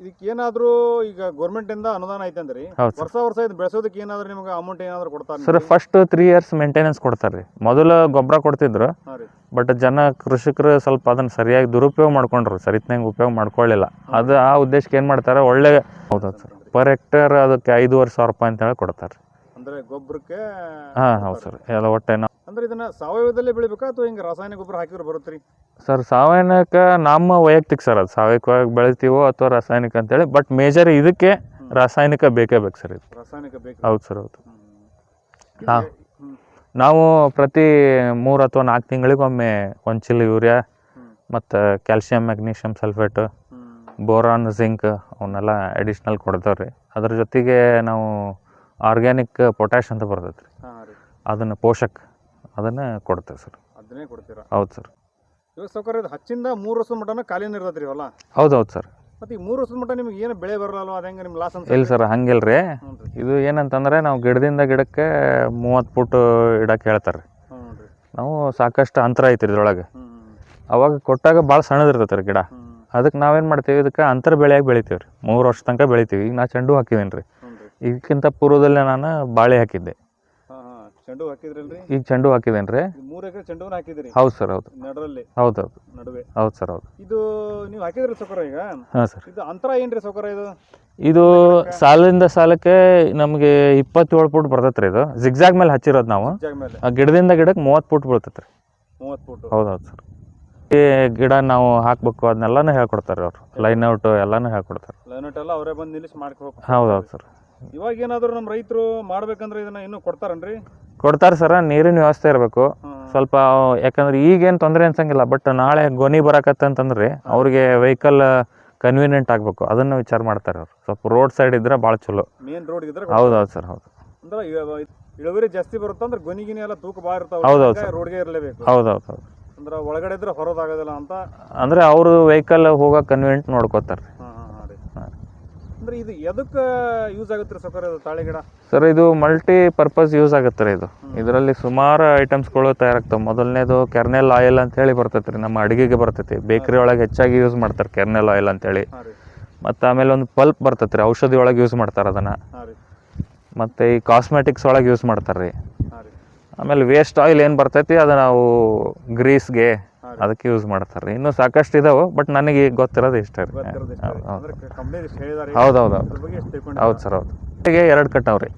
ಇದಕ್ಕೆ ಏನಾದರೂ ಈಗ ಗೌರ್ಮೆಂಟಿಂದ ಅನುದಾನ ಐತೆ ಅಂದ್ರಿ? ಹೌದು ಸರ್. ವರ್ಷ ವರ್ಷ ಇದು ಬೆಳೆಸೋದಕ್ಕೆ ಏನಾದರೂ ನಿಮಗೆ ಅಮೌಂಟ್ ಏನಾದರೂ ಕೊಡ್ತಾರೆ sir first three years maintenance ಕೊಡ್ತಾರೆ ರೀ. ಮೊದಲು ಗೊಬ್ಬರ ಕೊಡ್ತಿದ್ರು ಬಟ್ ಜನ ಕೃಷಿಕರು ಸ್ವಲ್ಪ ಅದನ್ನು ಸರಿಯಾಗಿ ದುರುಪಯೋಗ ಮಾಡ್ಕೊಂಡ್ರು. ಸರಿತ್ನಾಗ ಉಪಯೋಗ ಮಾಡ್ಕೊಳ್ಳಿಲ್ಲ ಅದು ಆ ಉದ್ದೇಶಕ್ಕೆ ಏನು ಮಾಡ್ತಾರೆ ಒಳ್ಳೆ ಹೌದೌದು ಸರ್. ಪರ್ ಹೆಕ್ಟೇರ್ ಅದಕ್ಕೆ ಐದೂವರೆ ಸಾವಿರ ರೂಪಾಯಿ ಅಂತೇಳಿ ಕೊಡ್ತಾರೆ ಅಂದರೆ ಗೊಬ್ಬರಕ್ಕೆ ಹಾಂ ಹೌದು ಸರ್. ಎಲ್ಲ ಒಟ್ಟೆ ನಾವು ಅಂದ್ರೆ ಇದನ್ನ ಸಾವಯವದಲ್ಲೇ ಬೆಳಿಬೇಕಾ ಅಥವಾ ಹಿಂಗ ರಾಸಾಯನಿಕ ಗೊಬ್ಬರ ಹಾಕಿದ್ರೆ ಬರುತ್ತೆ ಸರ್ ಸಾವಯವಕ್ಕೆ ನಮ್ಮ ವೈಯಕ್ತಿಕ ಸರ್ ಅದು. ಸಾವಯವವಾಗಿ ಬೆಳಿತೀವೋ ಅಥವಾ ರಾಸಾಯನಿಕ ಅಂತೇಳಿ ಬಟ್ ಮೇಜರ್ ಇದಕ್ಕೆ ರಾಸಾಯನಿಕ ಬೇಕೇ ಬೇಕು ಸರ್ ಇದು. ರಾಸಾಯನಿಕ ಬೇಕು. ಹೌದು ಸರ್ ಹೌದು. ಹಾ. ನಾವು ಪ್ರತಿ ಮೂರು ಅಥವಾ ನಾಲ್ಕು ತಿಂಗಳಿಗೊಮ್ಮೆ ಒಂದು ಚಿಲ್ ಯೂರಿಯಾ. ಮತ್ತು calcium magnesium sulphate boron zinc ಅವನ್ನೆಲ್ಲ ಅಡಿಷ್ನಲ್ ಕೊಡ್ತಾವೆ ರೀ ಅದ್ರ ಜೊತೆಗೆ ನಾವು ಆರ್ಗ್ಯಾನಿಕ್ ಪೊಟ್ಯಾಶ್ ಅಂತ ಬರ್ತೈತೆ ರೀ. ಅದನ್ನು ಪೋಷಕ್ ಅದನ್ನು ಕೊಡ್ತೇವೆ ಸರ್. ಅದನ್ನೇ ಕೊಡ್ತೀರಾ? ಹೌದು ಸರ್. ಇವಾಗ ಸೌಕರ್ಯ ಇದು ಹಚ್ಚಿಂದ ಮೂರು ವರ್ಷದ ಮಟನ ಖಾಲಿನ ಇರ್ತೈತೆ ರೀ ಹೊಲ? ಹೌದು ಹೌದು ಸರ್. ಮತ್ತೆ ಈ ಮೂರು ವರ್ಷದ ಮಟ್ಟ ನಿಮ್ಗೆ ಏನು ಬೆಳೆ ಬರಲ್ಲ ಅದು ಹೆಂಗೆ ನಿಮ್ಮ ಲಾಸ್ ಅಂತ ಇಲ್ಲ ಸರ್ ಹಂಗಿಲ್ಲ ರೀ. ಇದು ಏನಂತಂದ್ರೆ ನಾವು ಗಿಡದಿಂದ ಗಿಡಕ್ಕೆ ಮೂವತ್ತು ಫುಟ್ ಇಡಕ್ಕೆ ಹೇಳ್ತಾರೆ. ರೀ. ನಾವು ಸಾಕಷ್ಟು ಅಂತರ ಐತಿ ಇದ್ರೊಳಗೆ. ಅವಾಗ ಕೊಟ್ಟಾಗ ಭಾಳ ಸಣ್ಣದಿರ್ತೈತೆ ರೀ ಗಿಡ. ಅದಕ್ಕೆ ನಾವೇನು ಮಾಡ್ತೀವಿ? ಇದಕ್ಕೆ ಅಂತರ ಬೆಳೆಯಾಗಿ ಬೆಳಿತೀವಿ ರೀ. ಮೂರು ವರ್ಷ ತನಕ ಬೆಳಿತೀವಿ. ಈಗ ನಾ ಚೆಂಡು ಹಾಕಿದ್ದೀನಿ ರೀ. ಇದಕ್ಕಿಂತ ಪೂರ್ವದಲ್ಲೇ ನಾನು ಬಾಳೆ ಹಾಕಿದ್ದೆ. ಚೆಂಡು ಹಾಕಿದ್ರಲ್ರಿ? ಈಗ ಚೆಂಡು ಹಾಕಿದೇನ್ರಿ ರೀ ಮೂರು ಎಕರೆ ಚೆಂಡು ಹಾಕಿದ್ರಿ ಹೌದು ಸರ್ ಹೌದು. ನಡರಲ್ಲಿ? ಹೌದು ಹೌದು ನಡುವೆ? ಹೌದು ಸರ್ ಹೌದು. ಇದು ನೀವು ಹಾಕಿದ್ರಿ ಸೊಕರ ಈಗ? ಹಾಂ ಸರ್. ಇದು ಅಂತರ ಏನ್ರಿ ಸೊಕರ ಇದು? ಇದು ಸಾಲಿಂದ ಸಾಲಕ್ಕೆ ನಮಗೆ ಇಪ್ಪತ್ತೇಳು ಫುಟ್ ಬರ್ತೈತೆ ರೀ ಇದು. ಜಿಗ್ಜಾಗ್ ಮೇಲೆ ಹಚ್ಚಿರೋದು ನಾವು. ಆ ಗಿಡದಿಂದ ಗಿಡಕ್ಕೆ ಮೂವತ್ತು ಫುಟ್ ಬೀಳ್ತೈತೆ ರೀ. ಮೂವತ್ತು ಫುಟ್ ಹೌದು ಹೌದು ಸರ್. ಈ ಗಿಡ ನಾವು ಹಾಕ್ಬೇಕು ಅದನ್ನೆಲ್ಲನೂ ಹೇಳ್ಕೊಡ್ತಾರೆ ಅವರು. ಲೈನ್ ಔಟು ಎಲ್ಲನೂ ಹೇಳ್ಕೊಡ್ತಾರೆ. ಔಟ್ ಎಲ್ಲ ಅವರೇ ಬಂದು ನಿಲ್ಲಿಸಿ ಮಾಡ್ಕೋಬೇಕು. ಹೌದು ಹೌದು ಸರ್. ಇವಾಗ ಏನಾದರೂ ನಮ್ಮ ರೈತರು ಮಾಡ್ಬೇಕಂದ್ರೆ ಇದನ್ನ ಇನ್ನೂ ಕೊಡ್ತಾರನ್ರಿ? ಕೊಡ್ತಾರೆ ಸರ ನೀರಿನ ವ್ಯವಸ್ಥೆ ಇರಬೇಕು. ಸ್ವಲ್ಪ ಯಾಕಂದ್ರೆ ಈಗೇನು ತೊಂದರೆ ಅನ್ಸಂಗಿಲ್ಲ ಬಟ್ ನಾಳೆ ಗೊನಿ ಬರಕತ್ತಂತಂದ್ರೆ ಅವ್ರಿಗೆ ವೆಹಿಕಲ್ ಕನ್ವೀನಿಯೆಂಟ್ ಆಗಬೇಕು. ಅದನ್ನ ವಿಚಾರ ಮಾಡ್ತಾರೆ ಅವ್ರು. ಸ್ವಲ್ಪ ರೋಡ್ ಸೈಡ್ ಇದ್ರೆ ಭಾಳ ಚಲೋ. ಮೇನ್ ರೋಡ್ ಇದ್ರೆ ಹೌದು ಹೌದು ಸರ್ ಹೌದು. ಅಂದ್ರೆ ಇಳುವರಿ ಜಾಸ್ತಿ ಬರುತ್ತೆ ಅಂದ್ರೆ ಗೊನಿಗಿನಿ ಎಲ್ಲ ತೂಕ ಭಾಳ ಹೌದು, ಹೌದು ಸರ್. ರೋಡ್ಗೆ ಇರಲೇಬೇಕು. ಹೌದು ಹೌದು ಅಂದ್ರೆ ಒಳಗಡೆ ಇದ್ರೆ ಹೊರದಾಗೋದಿಲ್ಲ ಅಂತ ಅಂದ್ರೆ ಅವರು ವೆಹಿಕಲ್ ಹೋಗೋ ಕನ್ವೀನಿಯೆಂಟ್ ನೋಡ್ಕೋತಾರೆ. ಅಂದ್ರೆ ಇದು ಎದಕ್ಕೆ ಯೂಸ್ ಆಗುತ್ತೆ ರೀ ಸೌಕರ್ಯ ಇದು ತಾಳೆ ಗಿಡ? ಸರ್ ಇದು ಮಲ್ಟಿ ಪರ್ಪಸ್ ಯೂಸ್ ಆಗುತ್ತೆ ರೀ ಇದು. ಇದರಲ್ಲಿ ಸುಮಾರು ಐಟಮ್ಸ್ಗಳು ತಯಾರಾಗ್ತವೆ. ಮೊದಲನೇದು ಕೆರ್ನೆಲ್ ಆಯಿಲ್ ಅಂತ ಹೇಳಿ ಬರ್ತೈತೆ ರೀ ನಮ್ಮ ಅಡುಗೆಗೆ ಬರ್ತೈತಿ. ಬೇಕ್ರಿ ಒಳಗೆ ಹೆಚ್ಚಾಗಿ ಯೂಸ್ ಮಾಡ್ತಾರೆ ಕೆರ್ನೆಲ್ ಆಯಿಲ್ ಅಂತೇಳಿ ಮತ್ತು ಆಮೇಲೆ ಒಂದು ಪಲ್ಪ್ ಬರ್ತೈತೆ ರೀ ಔಷಧಿ ಒಳಗೆ ಯೂಸ್ ಮಾಡ್ತಾರೆ ಅದನ್ನು. ಮತ್ತು ಈ ಕಾಸ್ಮೆಟಿಕ್ಸ್ ಒಳಗೆ ಯೂಸ್ ಮಾಡ್ತಾರೆ ರೀ. ಆಮೇಲೆ ವೇಸ್ಟ್ ಆಯಿಲ್ ಏನು ಬರ್ತೈತಿ ಅದು ನಾವು ಗ್ರೀಸ್ಗೆ ಅದಕ್ಕೆ ಯೂಸ್ ಮಾಡ್ತಾರೆ. ಇನ್ನು ಸಾಕಷ್ಟು ಇದಾವೆ ಬಟ್ ನನಗೆ ಗೊತ್ತಿರೋದು ಇಷ್ಟ ರೀ. ಹೌದು. ಹೌದು ಹೌದು ಸರ್ ಹೌದು. ಎರಡು ಕಟ್ಟಾವ್ ರೀ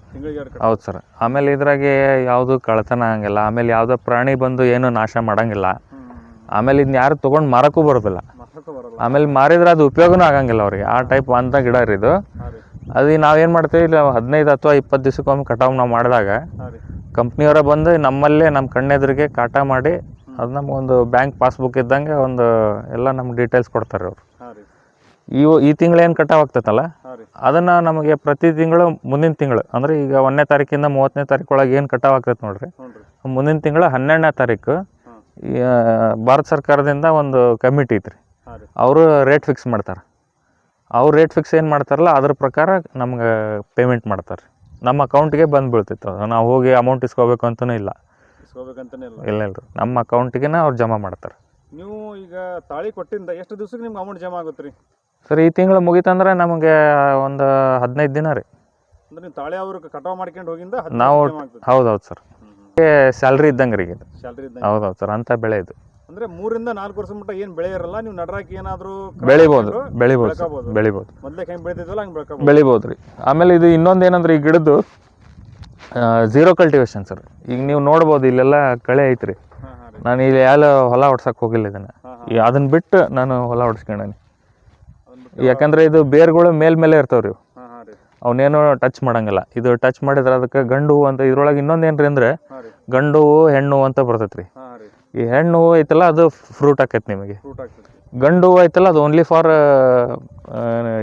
ಹೌದು ಸರ್. ಆಮೇಲೆ ಇದ್ರಾಗೆ ಯಾವುದು ಕಳ್ತನ ಆಗಂಗಿಲ್ಲ. ಆಮೇಲೆ ಯಾವುದೋ ಪ್ರಾಣಿ ಬಂದು ಏನು ನಾಶ ಮಾಡಂಗಿಲ್ಲ. ಆಮೇಲೆ ಇದನ್ನ ಯಾರು ತೊಗೊಂಡು ಮಾರಕ್ಕೂ ಬರೋದಿಲ್ಲ. ಆಮೇಲೆ ಮಾರಿದ್ರೆ ಅದು ಉಪಯೋಗನೂ ಆಗಂಗಿಲ್ಲ ಅವ್ರಿಗೆ. ಆ ಟೈಪ್ ಅಂತ ಗಿಡ ರೀ ಇದು. ಅದು ನಾವೇನು ಮಾಡ್ತೀವಿ ಇಲ್ಲ ಹದಿನೈದು ಅಥವಾ ಇಪ್ಪತ್ತು ದಿವಸಕ್ಕೊಮ್ಮೆ ಕಟಾವು ನಾವು ಮಾಡಿದಾಗ ಕಂಪ್ನಿಯವರ ಬಂದು ನಮ್ಮಲ್ಲೇ ನಮ್ಮ ಕಣ್ಣೆದುರಿಗೆ ಕಾಟ ಮಾಡಿ ಅದು ನಮಗೊಂದು ಬ್ಯಾಂಕ್ ಪಾಸ್ಬುಕ್ ಇದ್ದಂಗೆ ಒಂದು ಎಲ್ಲ ನಮ್ಗೆ ಡೀಟೇಲ್ಸ್ ಕೊಡ್ತಾರೆ ಅವರು. ಇವು ಈ ತಿಂಗಳು ಏನು ಕಟಾವು ಆಗ್ತೈತಲ್ಲ ಅದನ್ನು ನಮಗೆ ಪ್ರತಿ ತಿಂಗಳು ಮುಂದಿನ ತಿಂಗಳು ಅಂದರೆ ಈಗ ಒಂದನೇ ತಾರೀಕಿಂದ ಮೂವತ್ತನೇ ತಾರೀಕು ಒಳಗೆ ಏನು ಕಟಾವು ಆಗ್ತೈತೆ ನೋಡ್ರಿ ಮುಂದಿನ ತಿಂಗಳು ಹನ್ನೆರಡನೇ ತಾರೀಕು ಭಾರತ ಸರ್ಕಾರದಿಂದ ಒಂದು ಕಮಿಟಿ ಐತ್ರಿ. ಅವರು ರೇಟ್ ಫಿಕ್ಸ್ ಮಾಡ್ತಾರೆ. ಅವ್ರು ರೇಟ್ ಫಿಕ್ಸ್ ಏನು ಮಾಡ್ತಾರಲ್ಲ ಅದ್ರ ಪ್ರಕಾರ ನಮ್ಗೆ ಪೇಮೆಂಟ್ ಮಾಡ್ತಾರೆ. ನಮ್ಮ ಅಕೌಂಟ್ಗೆ ಬಂದು ಬೀಳ್ತೈತೆ ಅದು. ನಾವು ಹೋಗಿ ಅಮೌಂಟ್ ಇಸ್ಕೋಬೇಕು ಅಂತಲೂ ಇಲ್ಲ. ಇಸ್ಕೋಬೇಕಂತಾನೆ ಇಲ್ಲ. ಇಲ್ಲ ಇಲ್ಲ. ನಮ್ಮ ಅಕೌಂಟಿಗೆ ಅವ್ರು ಜಮಾ ಮಾಡ್ತಾರೆ. ನೀವು ಈಗ ತಾಳಿ ಕೊಟ್ಟಿಂದ ಎಷ್ಟು ದಿವ್ಸಕ್ಕೆ ನಿಮ್ಗೆ ಅಮೌಂಟ್ ಜಮಾ ಆಗುತ್ತೆ ರೀ? ಸರ್ ಈ ತಿಂಗಳು ಮುಗೀತಂದ್ರೆ ನಮಗೆ ಒಂದು ಹದಿನೈದು ದಿನ ರೀ. ಅಂದ್ರೆ ನೀವು ತಾಳಿ ಅವ್ರಿಗೆ ಕಟಾವ್ ಮಾಡ್ಕೊಂಡು ಹೋಗಿಂದ ನಾವು ಹೌದು ಹೌದು ಸರ್. ಸ್ಯಾಲ್ರಿ ಇದ್ದಂಗೆ ರೀ ಇದು. ಸ್ಯಾಲ್ರಿ ಇದ್ದಂಗೆ. ಹೌದು ಹೌದು ಸರ್ ಅಂತ ಬೆಳೆ ಇದು. ಅಂದ್ರೆ ಮೂರಿಂದ ನಾಲ್ಕು ವರ್ಷ ಮಟ್ಟ ಏನು ಬೆಳೆ ಇರಲ್ಲ ನೀವು ನಡ್ರಾಕಿ ಏನಾದರೂ ಬೆಳಿಬೋದು ಬೆಳಿಬೋದು ಬೆಳಿಬೋದು. ಮೊದಲೇ ಹೆಂಗೆ ಬೆಳೆದಿದ್ವಲ್ಲ ಹಂಗೆ ಬೆಳ್ಕೋಬೋದು. ಬೆಳಿಬೋದು ರೀ. ಆಮೇಲೆ ಇದು ಇನ್ನೊಂದು ಏನಂದ್ರೆ ಈ ಗಿಡದ್ದು ಝೀರೋ ಕಲ್ಟಿವೇಶನ್ ಸರ್ ಈಗ ನೀವು ನೋಡ್ಬೋದು ಇಲ್ಲೆಲ್ಲ ಕಳೆ ಐತ್ರಿ. ರೀ. ನಾನು ಇಲ್ಲಿ ಎಲ್ಲ ಹೊಲ ಹೊಡ್ಸಕ್ಕೆ ಹೋಗಿಲ್ಲ ಇದನ್ನು. ಅದನ್ನ ಬಿಟ್ಟು ನಾನು ಹೊಲ ಹೊಡ್ಸ್ಕೊಂಡೀನಿ. ಯಾಕಂದರೆ ಇದು ಬೇರ್ಗಳು ಮೇಲ್ ಮೇಲೆ ಇರ್ತಾವ್ರಿ ಇವು. ಹಾಂ ಹಾಂ ರೀ. ಅವನೇನು ಟಚ್ ಮಾಡಂಗಿಲ್ಲ. ಇದು ಟಚ್ ಮಾಡಿದ್ರೆ ಅದಕ್ಕೆ ಗಂಡು ಹೂವು ಅಂತ ಇದ್ರೊಳಗೆ ಇನ್ನೊಂದು ಏನ್ರಿ ಅಂದ್ರೆ ಗಂಡು ಹೂವು ಹೆಣ್ಣು ಹೂವು ಅಂತ ಬರ್ತೈತ್ರಿ. ರೀ. ಈ ಹೆಣ್ಣು ಹೂವು ಐತಲ್ಲ ಅದು ಫ್ರೂಟ್ ಆಕೈತಿ ನಿಮಗೆ. ಗಂಡು ಹೂವು ಐತಲ್ಲ ಅದು ಓನ್ಲಿ ಫಾರ್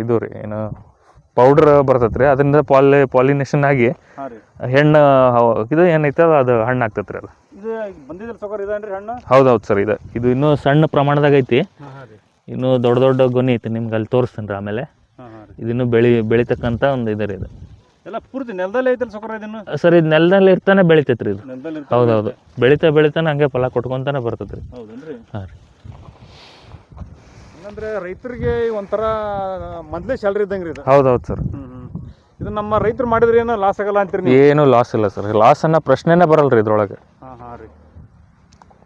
ಇದು ರೀ ಏನು ಪೌಡ್ರ್ ಬರ್ತೈತ್ರಿ ಅದರಿಂದ ಪಾಲಿ ಪಾಲಿನೇಷನ್ ಆಗಿ ಹೆಣ್ಣು ಇದು ಏನೈತೆ ಅದು ಹಣ್ಣು ಆಗ್ತೈತ್ರಿ ಅದು. ಹೌದು ಹೌದು ಸರ್ ಇದು. ಇದು ಇನ್ನೂ ಸಣ್ಣ ಪ್ರಮಾಣದಾಗ ಐತಿ. ಇನ್ನೂ ದೊಡ್ಡ ದೊಡ್ಡ ಗೊನೆ ಐತಿ ನಿಮ್ಗೆ ಅಲ್ಲಿ ತೋರಿಸ್ತೀನಿ ರೀ ಆಮೇಲೆ. ಇದನ್ನು ಬೆಳಿ ಬೆಳಿತಕ್ಕಂಥ ಒಂದು ಇದೆ ರೀ ಇದು. ಎಲ್ಲ ಪೂರ್ತಿ ನೆಲದಲ್ಲೇ ಐತಲ್ಲ ಸೊಕರ ಇದನ್ನು ಸರ್ ಇದು ನೆಲದಲ್ಲಿ ಇರ್ತಾನೆ ಬೆಳಿತೈತ್ರಿ ಇದು. ಹೌದು ಹೌದು ಬೆಳಿತಾ ಬೆಳಿತಾನೆ ಹಂಗೆ ಫಲ ಕೊಟ್ಕೊಂತಾನೆ ಬರ್ತೈತ್ರಿ. ರೀ ಹಾಂ ರೀ. ಹಂಗಂದ್ರೆ ರೈತರಿಗೆ ಒಂಥರ ಮೊದಲೇ ಸ್ಯಾಲ್ರಿ ಇದ್ದಂಗೆ ರೀ ಇದು ಹೌದು ಹೌದು ಸರ್ ಇದು ನಮ್ಮ ರೈತರು ಮಾಡಿದ್ರೆ ಏನೋ ಲಾಸ್ ಆಗಲ್ಲ ಅಂತೀರಿ ಏನು ಲಾಸ್ ಇಲ್ಲ ಸರ್ ಲಾಸ್ ಅನ್ನೋ ಪ್ರಶ್ನೆನೇ ಬರಲ್ಲ ರೀ ಇದ್ರೊಳಗೆ. ಹಾಂ ಹಾಂ ರೀ.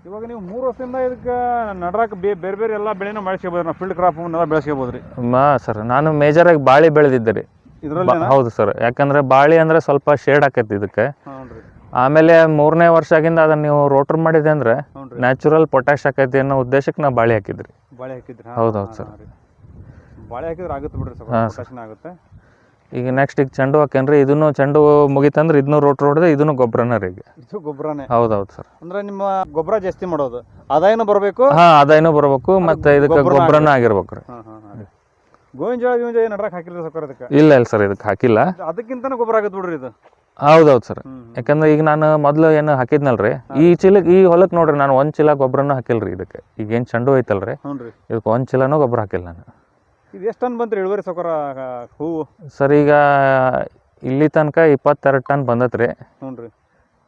ಇವಾಗ ನೀವು ಮೂರು ವರ್ಷದಿಂದ ಇದಕ್ಕೆ ನಡ್ರಾಕ ಬೇ ಬೇರೆ ಬೇರೆ ಎಲ್ಲ ಬೆಳೆನೂ ಬೆಳೆಸ್ಕೋಬೋದು. ನಾವು ಫೀಲ್ಡ್ ಕ್ರಾಪ್ ಎಲ್ಲ ಬೆಳೆಸ್ಕೋಬೋದು ರೀ. ಮಾ ಸರ್ ನಾನು ಮೇಜರಾಗಿ ಬಾಳೆ ಬೆಳೆದಿದ್ದೆ ರೀ. ಇದರಲ್ಲಿ ಹೌದು ಸರ್ ಯಾಕಂದ್ರೆ ಬಾಳೆ ಅಂದ್ರೆ ಸ್ವಲ್ಪ ಶೇಡ್ ಆಕೈತಿ ಇದಕ್ಕೆ. ಆಮೇಲೆ ಮೂರನೇ ವರ್ಷ ಆಗಿಂದ ಅದನ್ನ ನೀವು ರೋಟರ್ ಮಾಡಿದೆ ಅಂದ್ರೆ ನ್ಯಾಚುರಲ್ ಪೊಟ್ಯಾಶ್ ಆಕೈತಿ ಅನ್ನೋ ಉದ್ದೇಶಕ್ಕೆ ನಾ ಬಾಳಿ ಹಾಕಿದ್ರಿ ಬಾಳೆ ಹಾಕಿದ್ರೆ ಹೌದು, ಹೌದು ಸರ್. ಬಾಳೆ ಹಾಕಿದ್ರೆ ಆಗುತ್ತೆ ಬಿಡ್ರಿ ಸ್ವಲ್ಪ ಹಾಂ, ಪ್ರೊಟೆಕ್ಷನ್ ಆಗುತ್ತೆ. ಈಗ ನೆಕ್ಸ್ಟ್ ಈಗ ಚೆಂಡು ಹಾಕೇನ್ರಿ ಇದನ್ನು ಚೆಂಡು ಮುಗಿತಂದ್ರೆ ಇದನ್ನು ರೋಟ್ ರೋಡ್ದೆ ಇದನ್ನು ಗೊಬ್ಬರನ ರೀ ಈಗ. ಇದು ಗೊಬ್ಬರನೇ. ಹೌದು ಹೌದು ಸರ್. ಅಂದ್ರೆ ನಿಮ್ಮ ಗೊಬ್ಬರ ಜಾಸ್ತಿ ಮಾಡೋದು. ಆದಾಯನೂ ಬರಬೇಕು. ಹಾ ಅದೇನೋ ಬರಬೇಕು ಮತ್ತೆ ಇದಕ್ಕೆ ಗೊಬ್ಬರನ ಆಗಿರ್ಬೇಕು. ರೀ. ಗೋವಿನ ಜೋಳ ಗೋವಿನ ಜೋಳ ನಡ್ರಾಕ್ ಹಾಕಿಲ್ಲ ಸರ್ ಅದಕ್ಕೆ ಇಲ್ಲ ಇಲ್ಲ ಸರ್ ಇದಕ್ಕೆ ಹಾಕಿಲ್ಲ. ಅದಕ್ಕಿಂತನೂ ಗೊಬ್ಬರ ಆಗುತ್ತೆ ಬಿಡ್ರಿ ಇದು. ಹೌದು ಹೌದು ಸರ್ ಯಾಕಂದ್ರೆ ಈಗ ನಾನು ಮೊದಲು ಏನು ಹಾಕಿದ್ನಲ್ರಿ? ಈ ಚೀಲಕ್ಕೆ ಈ ಹೊಲಕ್ಕೆ ನೋಡ್ರಿ ನಾನು ಒಂದು ಚೀಲ ಗೊಬ್ಬರನೂ ಹಾಕಿಲ್ರಿ ಇದಕ್ಕೆ. ಈಗ ಏನು ಚೆಂಡು ಐತಲ್ರಿ ಇದಕ್ಕೆ ಒಂದು ಚೀಲನೂ ಗೊಬ್ಬರ ಹಾಕಿಲ್ಲ ನಾನು. ಇದು ಎಷ್ಟು ಟನ್ ಬಂತ್ರಿ ಇಳುವರಿ ಹೂವು? ಸರ್ ಈಗ ಇಲ್ಲಿ ತನಕ ಇಪ್ಪತ್ತೆರಡು ಟನ್ ಬಂದತ್ರಿ. ರೀ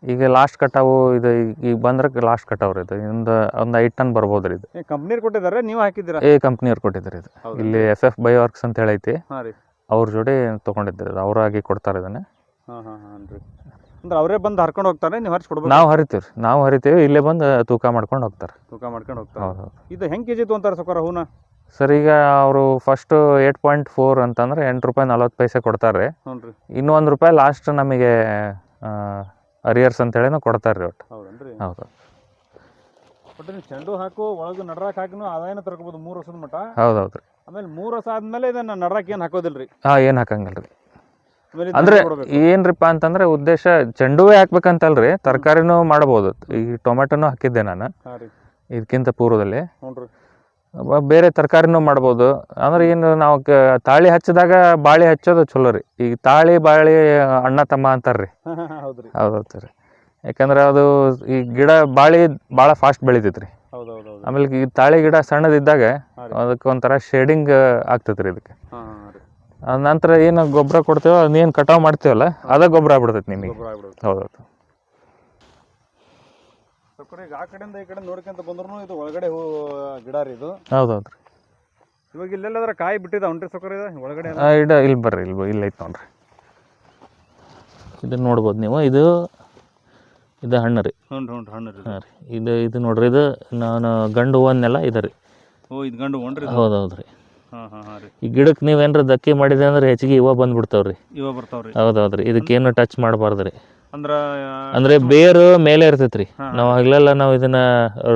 ಈಗ ಲಾಸ್ಟ್ ಕಟಾವು ಇದು ಈಗ- ಬಂದ್ರೆ ಲಾಸ್ಟ್ ಕಟಾವ್ ರೀ ಇದು ಒಂದು ಒಂದು ಐದು ಟನ್ ಬರ್ಬೋದು ರೀ ಇದು. ಏ ಕಂಪ್ನಿಯವ್ರು ಕೊಟ್ಟಿದ್ದಾರೆ ನೀವು ಹಾಕಿದ್ದೀರಾ? ಏ ಕಂಪ್ನಿಯವ್ರು ಕೊಟ್ಟಿದ್ದಾರೆ ಇದು. ಹೌದಾ? ಇಲ್ಲಿ ಎಫ್ ಎಫ್ ಬಯೋವರ್ಕ್ಸ್ ವರ್ಕ್ಸ್ ಅಂತ ಹೇಳೈತಿ. ಹಾಂ ರೀ. ಅವ್ರ ಜೋಡಿ ತೊಗೊಂಡಿದ್ದಾರೆ ಅವರಾಗಿ ಕೊಡ್ತಾರೆ ಇದನ್ನ. ಹಾಂ ಹಾಂ ಹಾಂ ರೀ ಅಂದ್ರೆ ಅವರೇ ಬಂದು ಹರ್ಕೊಂಡು ಹೋಗ್ತಾರೆ ನೀವು ಹರ್ಸಿ ಕೊಡ್ಬೇಕು? ನಾವು ಹರಿತೀವಿ ರೀ ನಾವು ಹರಿತೀವಿ ಇಲ್ಲೇ ಬಂದು ತೂಕ ಮಾಡ್ಕೊಂಡು ಹೋಗ್ತಾರೆ. ತೂಕ ಮಾಡ್ಕೊಂಡು ಹೋಗ್ತಾರೆ? ಹೌದು ಇದು ಹೆಂಗೆ ಕೆ ಜಿ ತೊಗೊಂತಾರೆ ಸೊಕ್ಕರ ಹೂನ? ಸರ್ ಈಗ ಅವರು ಫಸ್ಟು ಏಟ್ ಪಾಯಿಂಟ್ ಫೋರ್ ಅಂತಂದ್ರೆ ಎಂಟು ರೂಪಾಯಿ ನಲ್ವತ್ತು ಪೈಸೆ ಕೊಡ್ತಾರೆ ಹ್ಞೂ ರೀ ಇನ್ನೂ ಒಂದು ರೂಪಾಯಿ ಲಾಸ್ಟ್ ನಮಗೆ ಅರಿಯರ್ಸ್ ಅಂತೇಳಿನೂ ಕೊಡ್ತಾರೆ ರೀ ಒಟ್ಟು. ಹೌದನ್ರಿ? ಹೌದು ಬಟ್ ನೀವು ಚೆಂಡು ಹಾಕು ಒಳಗೆ ನಡ್ರಾಕ್ ಹಾಕಿನೂ ಆದಾಯನ ತರ್ಕೋಬೋದು ಮೂರು ವರ್ಷದ ಮಟ್ಟ ಹೌದು ಹೌದು ರೀ ಆಮೇಲೆ ಮೂರು ವರ್ಷ ಆದ್ಮೇಲೆ ಇದನ್ನ ನಡ್ರಾಕ್ ಏನು ಹಾಕೋದಿಲ್ಲ ರೀ ಹಾಂ ಏನು ಹಾಕಂಗಿಲ್ಲ ರೀ ಅಂದ್ರೆ. ಏನ್ರಿಪ್ಪ ಅಂತಂದ್ರೆ ಉದ್ದೇಶ ಚೆಂಡುವೇ ಹಾಕ್ಬೇಕಂತಲ್ರಿ ತರಕಾರಿನೂ ಮಾಡಬಹುದು ಈ ಟೊಮೆಟೊನೂ ಹಾಕಿದ್ದೆ ನಾನು. ಇದಕ್ಕಿಂತ ಪೂರ್ವದಲ್ಲಿ. ಬೇರೆ ತರಕಾರಿನೂ ಮಾಡ್ಬೋದು. ಅಂದ್ರೆ ಏನು ನಾವು ತಾಳಿ ಹಚ್ಚಿದಾಗ ಬಾಳಿ ಹಚ್ಚೋದು ಚಲೋ ರೀ. ಈಗ ತಾಳಿ ಬಾಳಿ ಅಣ್ಣ ತಮ್ಮ ಅಂತಾರ್ರಿ. ಹೌದೌದು ರೀ ಯಾಕಂದ್ರೆ ಅದು ಈ ಗಿಡ ಬಾಳಿ ಭಾಳ ಫಾಸ್ಟ್ ಬೆಳಿತೈತ್ರಿ. ಆಮೇಲೆ ಈ ತಾಳಿ ಗಿಡ ಸಣ್ಣದಿದ್ದಾಗ ಅದಕ್ಕೆ ಒಂಥರ ಶೇಡಿಂಗ್ ಆಗ್ತೈತ್ರಿ ಇದಕ್ಕೆ. ನಂತರ ಏನು ಗೊಬ್ಬರ ಕೊಡ್ತೇವೋ ಅದನ್ನೇನು ಕಟಾವು ಮಾಡ್ತೀವಲ್ಲ ಅದ ಗೊಬ್ಬರ ಆಗ್ಬಿಡ್ತೈತೆ ನಿಮಗೆ. ಗೊಬ್ಬರ ಆಗ್ಬಿಡುತ್ತೆ. ಸೊಕ್ಕರ ಈಗ ಆ ಕಡೆಯಿಂದ ಈ ಕಡೆ ನೋಡ್ಕೊಂತ ಬಂದ್ರು ಇದು ಒಳಗಡೆ ಹೂ ಗಿಡ ರೀ ಇದು. ಹೌದೌದು ರೀ ಇವಾಗ ಇಲ್ಲೆಲ್ಲಾದ್ರೆ ಕಾಯಿ ಬಿಟ್ಟಿದ್ದಾವನ್ರಿ ಸೊಕ್ಕರ ಇದೆ? ಒಳಗಡೆ ಎಲ್ಲ? ಇಡ ಇಲ್ಲಿ ಬರ್ರಿ ಇಲ್ಲಿ ಇಲ್ಲಿ ಐತೆ ನೋಡ್ರಿ. ಇದನ್ನ ನೋಡ್ಬೋದು ನೀವು ಇದು ಇದು ಹಣ್ಣು ರೀ. ಹ್ಞೂ ಹ್ಞೂ ಹಣ್ಣು ರೀ ಹಾಂ ರೀ ಇದು ಇದು ನೋಡ್ರಿ ಇದು ನಾನು ಗಂಡು ಹೂವನ್ನೆಲ್ಲ ಇದೆ ರೀ. ಓ ಇದು ಗಂಡು ಒಣ್ರಿ ಹೌದು ಹೌದು ರೀ ಈ ಗಿಡಕ್ಕೆ ಏನಾರ ಧಕ್ಕೆ ಮಾಡಿದೆ ಅಂದ್ರೆ ಹೆಚ್ಚಿಗೆ ಇವ ಬಂದ್ಬಿಡ್ತಾವೆ ರೀ ಇವ ಬರ್ತಾವ್ರಿ. ಹೌದು ಹೌದು ರೀ ಇದಕ್ಕೇನು ಟಚ್ ಮಾಡಬಾರ್ದ್ರಿ. ಅಂದ್ರ ಅಂದ್ರೆ ಬೇರು ಮೇಲೆ ಇರ್ತೈತೆ ರೀ ನಾವು ಹಗಲೆಲ್ಲ ನಾವು ಇದನ್ನ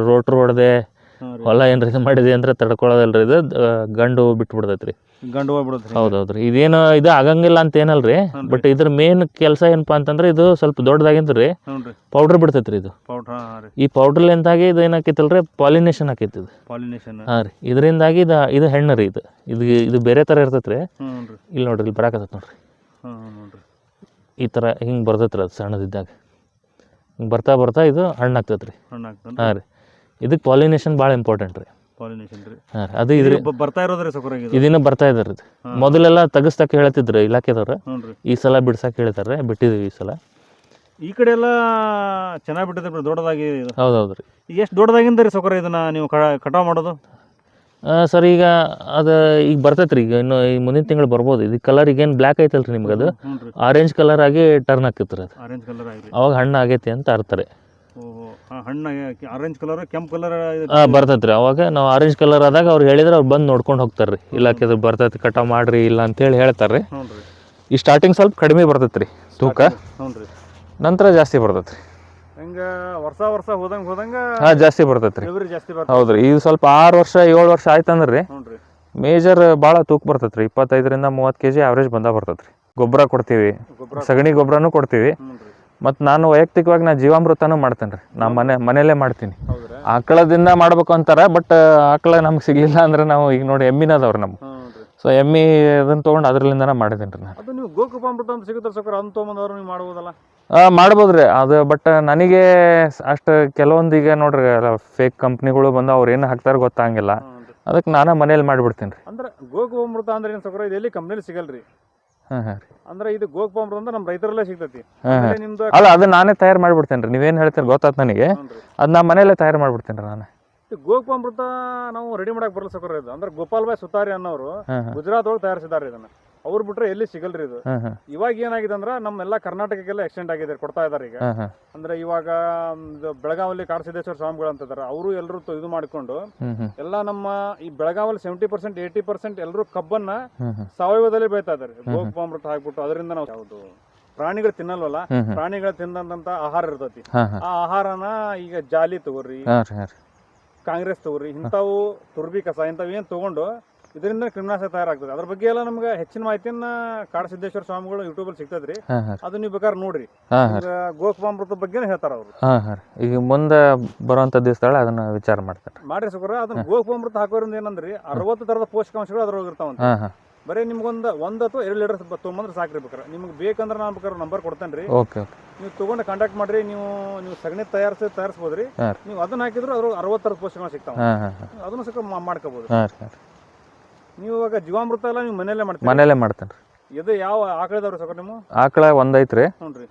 ರೋಟ್ರ್ ಹೊಡೆದೆ ಹೊಲ ಏನ್ರಿ ಇದು ಮಾಡಿದೆ ಅಂದ್ರೆ ತಡ್ಕೊಳ್ಳೋದಲ್ರಿ ಇದು ಗಂಡು ಬಿಟ್ಬಿಡ್ತೈತ್ರಿ. ಗಂಡು ಹೂವು ಬಿಡುತ್ತೆ ರೀ. ಹೌದು ಹೌದು ರೀ ಇದೇನು ಇದು ಆಗಂಗಿಲ್ಲ ಅಂತ ಏನಲ್ರಿ ಬಟ್ ಇದ್ರ ಮೇನ್ ಕೆಲಸ ಏನಪ್ಪಾ ಅಂತಂದ್ರೆ ಇದು ಸ್ವಲ್ಪ ದೊಡ್ಡದಾಗಿಂದ್ರಿ ಪೌಡರ್ ಬಿಡ್ತೈತ್ರಿ ಇದು. ಈ ಪೌಡ್ರ್ಲಿಂದಾಗಿ ಇದು ಏನಾಕೈತಲ್ರಿ ಪಾಲಿನೇಷನ್ ಆಕೈತಿ ಇದು. ಪಾಲಿನೇಷನ್. ಹಾಂ ರೀ. ಇದರಿಂದಾಗಿ ಇದು ಇದು ಹೆಣ್ಣು ರೀ ಇದು. ಇದು ಇದು ಬೇರೆ ಥರ ಇರ್ತೈತ್ರಿ. ಇಲ್ಲಿ ನೋಡ್ರಿ ಇಲ್ಲಿ ಬರಾಕತ್ತೈತೆ ನೋಡ್ರಿ. ಈ ಥರ ಹಿಂಗೆ ಬರ್ತೈತ್ರಿ ಅದು ಸಣ್ಣದಿದ್ದಾಗ. ಹಿಂಗೆ ಬರ್ತಾ ಬರ್ತಾ ಇದು ಹಣ್ಣಾಗ್ತೈತ್ರಿ. ಹಣ್ಣಾಗ್ತದೆ ಹಾಂ ರೀ. ಇದಕ್ಕೆ ಪಾಲಿನೇಷನ್ ಭಾಳ ಇಂಪಾರ್ಟೆಂಟ್ ರೀ. ಪಾಲಿನೇಷನ್ ರೀ. ಹಾಂ ಅದು ಇದ್ರಿ ಬರ್ತಾ ಇರೋದ್ರಿ ಇದನ್ನ ಬರ್ತಾ ಇದಾರೆ ಇದು ಮೊದಲೆಲ್ಲ ತೆಗಿಸ್ತಾಕ ಹೇಳತ್ತಿದ್ರು ಇಲಾಖೆದವ್ರು. ಈ ಸಲ ಬಿಡ್ಸಕ್ಕೆ ಹೇಳ್ತಾರೆ ಬಿಟ್ಟಿದೀವಿ ಈ ಸಲ. ಈ ಕಡೆ ಎಲ್ಲ ಚೆನ್ನಾಗಿ ಬಿಟ್ಟಿದೆ ದೊಡ್ಡದಾಗಿ ಹೌದೌದ್ರಿ. ಹೌದು ಹೌದು ರೀ ಎಷ್ಟು ದೊಡ್ಡದಾಗಿಂದ ರೀ ಸೊಕರ ಇದನ್ನ ನೀವು ಕಟಾವು ಮಾಡೋದು? ಸರ್ ಈಗ ಅದು ಈಗ ಬರ್ತೈತೆ ರೀ ಈಗ ಇನ್ನು ಈ ಮುಂದಿನ ತಿಂಗಳು ಬರ್ಬೋದು. ಇದು ಕಲರ್ ಈಗೇನು ಬ್ಲ್ಯಾಕ್ ಐತಲ್ರಿ ನಿಮ್ಗೆ ಅದು ಆರೆಂಜ್ ಕಲರ್ ಆಗಿ ಟರ್ನ್ ಆಕೈತೆ ರೀ ಅದು. ಆರೆಂಜ್ ಕಲರ್ ಆಗಿ. ಅವಾಗ ಹಣ್ಣು ಆಗೈತಿ ಅಂತ ಅರ್ತಾರೆ ಹಣ್ಣು ಆರೆಂಜ್ ಕಲರ್ ಕೆಂಪು ಕಲರ್ ಹಾಂ ಬರ್ತೈತೆ ರೀ ಅವಾಗ ನಾವು ಆರೆಂಜ್ ಕಲರ್ ಆದಾಗ ಅವ್ರು ಹೇಳಿದ್ರೆ ಅವ್ರು ಬಂದು ನೋಡ್ಕೊಂಡು ಹೋಗ್ತಾರೆ ರೀ ಇಲಾಖೆದು ಬರ್ತೈತೆ ಕಟಾವ್ ಮಾಡ್ರಿ ಇಲ್ಲ ಅಂತೇಳಿ ಹೇಳ್ತಾರೆ ರೀ ಹ್ಞೂ ರೀ ಈ ಸ್ಟಾರ್ಟಿಂಗ್ ಸ್ವಲ್ಪ ಕಡಿಮೆ ಬರ್ತೈತೆ ರೀ ತೂಕ. ಹ್ಞೂ ರೀ ನಂತರ ಜಾಸ್ತಿ ಬರ್ತೈತೆ ರೀ ಹಂಗೆ ವರ್ಷ ವರ್ಷ ಹೋದಂಗೆ ಹೋದಂಗೆ ಹಾಂ ಜಾಸ್ತಿ ಬರ್ತೈತೆ ರೀ ಜಾಸ್ತಿ ಬರ್ತದೆ ಹೌದು ರೀ ಇದು ಸ್ವಲ್ಪ ಆರು ವರ್ಷ ಏಳು ವರ್ಷ ಆಯ್ತಂದ್ರೆ ರೀ ಹ್ಞೂ ರೀ ಮೇಜರ್ ಭಾಳ ತೂಕ ಬರ್ತೈತೆ ರೀ ಇಪ್ಪತ್ತೈದರಿಂದ ಮೂವತ್ತು ಕೆ ಜಿ ಆವ್ರೇಜ್ ಬಂದ ಬರ್ತೈತೆ ರೀ ಗೊಬ್ಬರ ಕೊಡ್ತೀವಿ. ಗೊಬ್ಬರ ಸಗಣಿ ಗೊಬ್ಬರನೂ ಕೊಡ್ತೀವಿ. ಹ್ಞೂ ರೀ. ಮತ್ತು ನಾನು ವೈಯಕ್ತಿಕವಾಗಿ ನಾನು ಜೀವಾಮೃತನೂ ಮಾಡ್ತೇನೆ ರೀ ನಮ್ಮ ಮನೆ ಮನೆಯಲ್ಲೇ ಮಾಡ್ತೀನಿ. ಆಕಳದಿಂದ ಮಾಡ್ಬೇಕು ಅಂತಾರೆ ಬಟ್ ಆಕಳ ನಮ್ಗೆ ಸಿಗ್ಲಿಲ್ಲ ಅಂದ್ರೆ ನಾವು ಈಗ ನೋಡಿ ಎಮ್ಮಿನ ಅದಾವ್ರಿ ನಮ್ಮ ಸೊ ಎಮ್ಮಿ ಅದನ್ನ ತೊಗೊಂಡು ಅದರಲ್ಲಿಂದನೇ ಮಾಡಿದ್ದೀನಿ ರೀ ನಾನು. ಅದು ನೀವು ಅಂತ ಸಿಗುತ್ತೆ ಸೊಕರ ಅಂತ ತೊಗೊಂಬಂದವ್ರು ನೀವು ಮಾಡ್ಬೋದಲ್ಲ? ಮಾಡ್ಬೋದು ರೀ ಅದು ಬಟ್ ನನಗೆ ಅಷ್ಟು ಕೆಲವೊಂದು ಈಗ ನೋಡ್ರಿ ಫೇಕ್ ಕಂಪ್ನಿಗಳು ಬಂದು ಅವ್ರು ಏನು ಹಾಕ್ತಾರೆ ಗೊತ್ತಾಗಿಲ್ಲ. ಹ್ಞೂ ಅದಕ್ಕೆ ನಾನೇ ಮನೇಲಿ ಮಾಡಿಬಿಡ್ತೀನಿ ರೀ ಅಂದ್ರೆ ಗೋಕುಪಾಮೃತ ಅಂದ್ರೆ ಏನು ಸೊಕರ ಇದು ಎಲ್ಲಿ ಕಂಪ್ನಿಲಿ ಸಿಗಲ್ರಿ? ಹಾಂ ಹಾಂ. ರೀ ಅಂದ್ರೆ ಇದು ಗೋಕೃಪಾಮೃತ ಅಂದ್ರೆ ನಮ್ಮ ರೈತರಲ್ಲೇ ಸಿಗ್ತೈತಿ. ಆಮೇಲೆ ನಿಮ್ದು ಅಲ್ಲ ಅದು ನಾನೇ ತಯಾರು ಮಾಡಿಬಿಡ್ತೇನೆ ರೀ ನೀವೇನು ಹೇಳ್ತೀರಿ ಗೊತ್ತಾಯ್ತು ನನಗೆ. ಹ್ಞೂ ಅದು ನಾ ಮನೇಲೆ ತಯಾರು ಮಾಡ್ಬಿಡ್ತೇನೆ ರೀ ನಾನು. ಇದು ಗೋಕೃಪಾಮೃತ ನಾವು ರೆಡಿ ಮಾಡಕ್ ಬರಲ್ಲ ಸಕರ ಇದು. ಅಂದ್ರೆ ಗೋಪಾಲ್ ಬಾಯ್ ಸುತಾರಿ ಅನ್ನೋರು ಹಾಂ ಹಾಂ. ಗುಜರಾತ್ ಒಳಗೆ ತಯಾರಿಸಿದ್ದಾರೆ ಇದನ್ನ. ಅವ್ರು ಬಿಟ್ರೆ ಎಲ್ಲಿ ಸಿಗಲ್ರಿ ಇದು? ಹಾಂ ಹಾಂ. ಇವಾಗ ಏನಾಗಿದೆ ಅಂದ್ರೆ ನಮ್ಮೆಲ್ಲ ಕರ್ನಾಟಕಕ್ಕೆಲ್ಲ ಎಕ್ಸ್ಟೆಂಡ್ ಆಗಿದೆ ಕೊಡ್ತಾ ಇದಾರೆ ಈಗ. ಹಾಂ ಹಾಂ. ಅಂದ್ರೆ ಇವಾಗ ಬೆಳಗಾವಲ್ಲಿ ಕಾಡಸಿದ್ದೇಶ್ವರ ಸ್ವಾಮಿಗಳು ಅಂತ ಇದಾರೆ. ಅವರು ಎಲ್ಲರೂ ಇದು ಮಾಡಿಕೊಂಡು ಎಲ್ಲಾ ಹ್ಞೂ ಎಲ್ಲ ನಮ್ಮ ಈ ಬೆಳಗಾವಲ್ಲಿ ಸೆವೆಂಟಿ ಪರ್ಸೆಂಟ್ ಏಯ್ಟಿ ಪರ್ಸೆಂಟ್ ಎಲ್ಲರೂ ಕಬ್ಬನ್ನ ಹ್ಞೂ ಹ್ಞೂ ಸಾವಯವದಲ್ಲಿ ಬೆಳೀತಾ ಇದಾರೆ. ಗೋಪಾಮೃತ ಹಾಕ್ಬಿಟ್ಟು ಅದರಿಂದ ನಾವು ಯಾವುದು ಪ್ರಾಣಿಗಳು ತಿನ್ನಲ್ವಲ್ಲ ಹ್ಞೂ ಹ್ಞೂ ಪ್ರಾಣಿಗಳು ತಿಂದಂತ ಆಹಾರ ಇರ್ತೈತಿ. ಹಾಂ ಹಾಂ. ಆ ಆಹಾರನ ಈಗ ಜಾಲಿ ತಗೋರಿ ಹಾಂ ರೀ ಹಾಂ. ರೀ ಕಾಂಗ್ರೆಸ್ ತಗೋರಿ ಇಂಥವು ತುರ್ಬಿ ಕಸ ಇಂಥವು ಏನು ತಗೊಂಡು ಇದರಿಂದ ಕ್ರಿಮಿನಾಶಕ ತಯಾರಾಗ್ತದೆ. ಅದ್ರ ಬಗ್ಗೆ ಎಲ್ಲ ನಮ್ಗೆ ಹೆಚ್ಚಿನ ಮಾಹಿತಿಯನ್ನ ಕಾಡಸಿದ್ದೇಶ್ವರ ಸ್ವಾಮಿಗಳು ಯೂಟ್ಯೂಬಲ್ಲಿ ಸಿಗ್ತದ್ರಿ. ಹಾಂ ಹಾಂ. ಅದು ನೀವು ಬೇಕಾದ್ರೆ ನೋಡ್ರಿ. ಹಾಂ ಹಾಂ. ಈಗ ಗೋಕೃಪಾಮೃತ ಬಗ್ಗೆ ಹೇಳ್ತಾರ ಅವರು. ಹಾಂ ಹಾಂ. ರೀ ಈಗ ಮುಂದೆ ಬರುವಂತ ದಿವಸದೊಳಗೆ ಅದನ್ನ ವಿಚಾರ ಮಾಡ್ತಾರೆ. ಮಾಡ್ರಿ ಸುಖರ ಅದನ್ನ ಗೋಸ್ವಾಮೃತ ಹಾಕೋದ್ರಿಂದ ಏನಂದ್ರಿ ಅರವತ್ತು ತರದ ಪೋಷಕಾಂಶಗಳು ಅದ್ರೊಳಗೆ ಇರ್ತಾವಂತ. ಹಾಂ ಹಾಂ. ಬರೀ ನಿಮ್ಗೊಂದು ಒಂದ್ ಅಥವಾ ಎರಡು ಲೀಟರ್ ತೊಗೊಂಬಂದ್ರೆ ಸಾಕ್ರಿ ಬೇಕಾರೆ. ನಿಮ್ಗೆ ಬೇಕಂದ್ರೆ ನಾನು ಬೇಕಾದ್ರೆ ನಂಬರ್ ಕೊಡ್ತೇನೆ ರೀ ಓಕೆ ಓಕೆ. ನೀವು ತೊಗೊಂಡು ಕಾಂಟ್ಯಾಕ್ಟ್ ಮಾಡ್ರಿ. ನೀವು ನೀವು ಸಗಣಿ ತಯಾರಿಸಿ ತಯಾರಿಸ್ಬೋದ್ರಿ. ಹಾಂ. ರೀ ನೀವು ಅದನ್ನ ಹಾಕಿದ್ರು ಅದ್ರ ಅರವತ್ತರ ಪೋಷಕಾಂಶ ಸಿಗ್ತಾವ ಹಾಂ ಹಾಂ ಹಾಂ. ಅದನ್ನು ಸುಖ ಮಾಡ್ಕೋಬಹುದು ಹಾಂ ರೀ ಹಾಂ ರೀ ನೀವು ಇವಾಗ ಜೀವಾಮೃತ ಎಲ್ಲ ನೀವು ಮನೆಯಲ್ಲೇ ಮಾಡ್ತೀರಿ? ಮನೆಯಲ್ಲೇ ಮಾಡ್ತೇನೆ ಇದು ಯಾವ ಆಕಳದವ್ರಿ ಸರ್ ನೀವು ಆಕಳ ಒಂದೈತ್ರಿ. ಹ್ಞೂ ರೀ.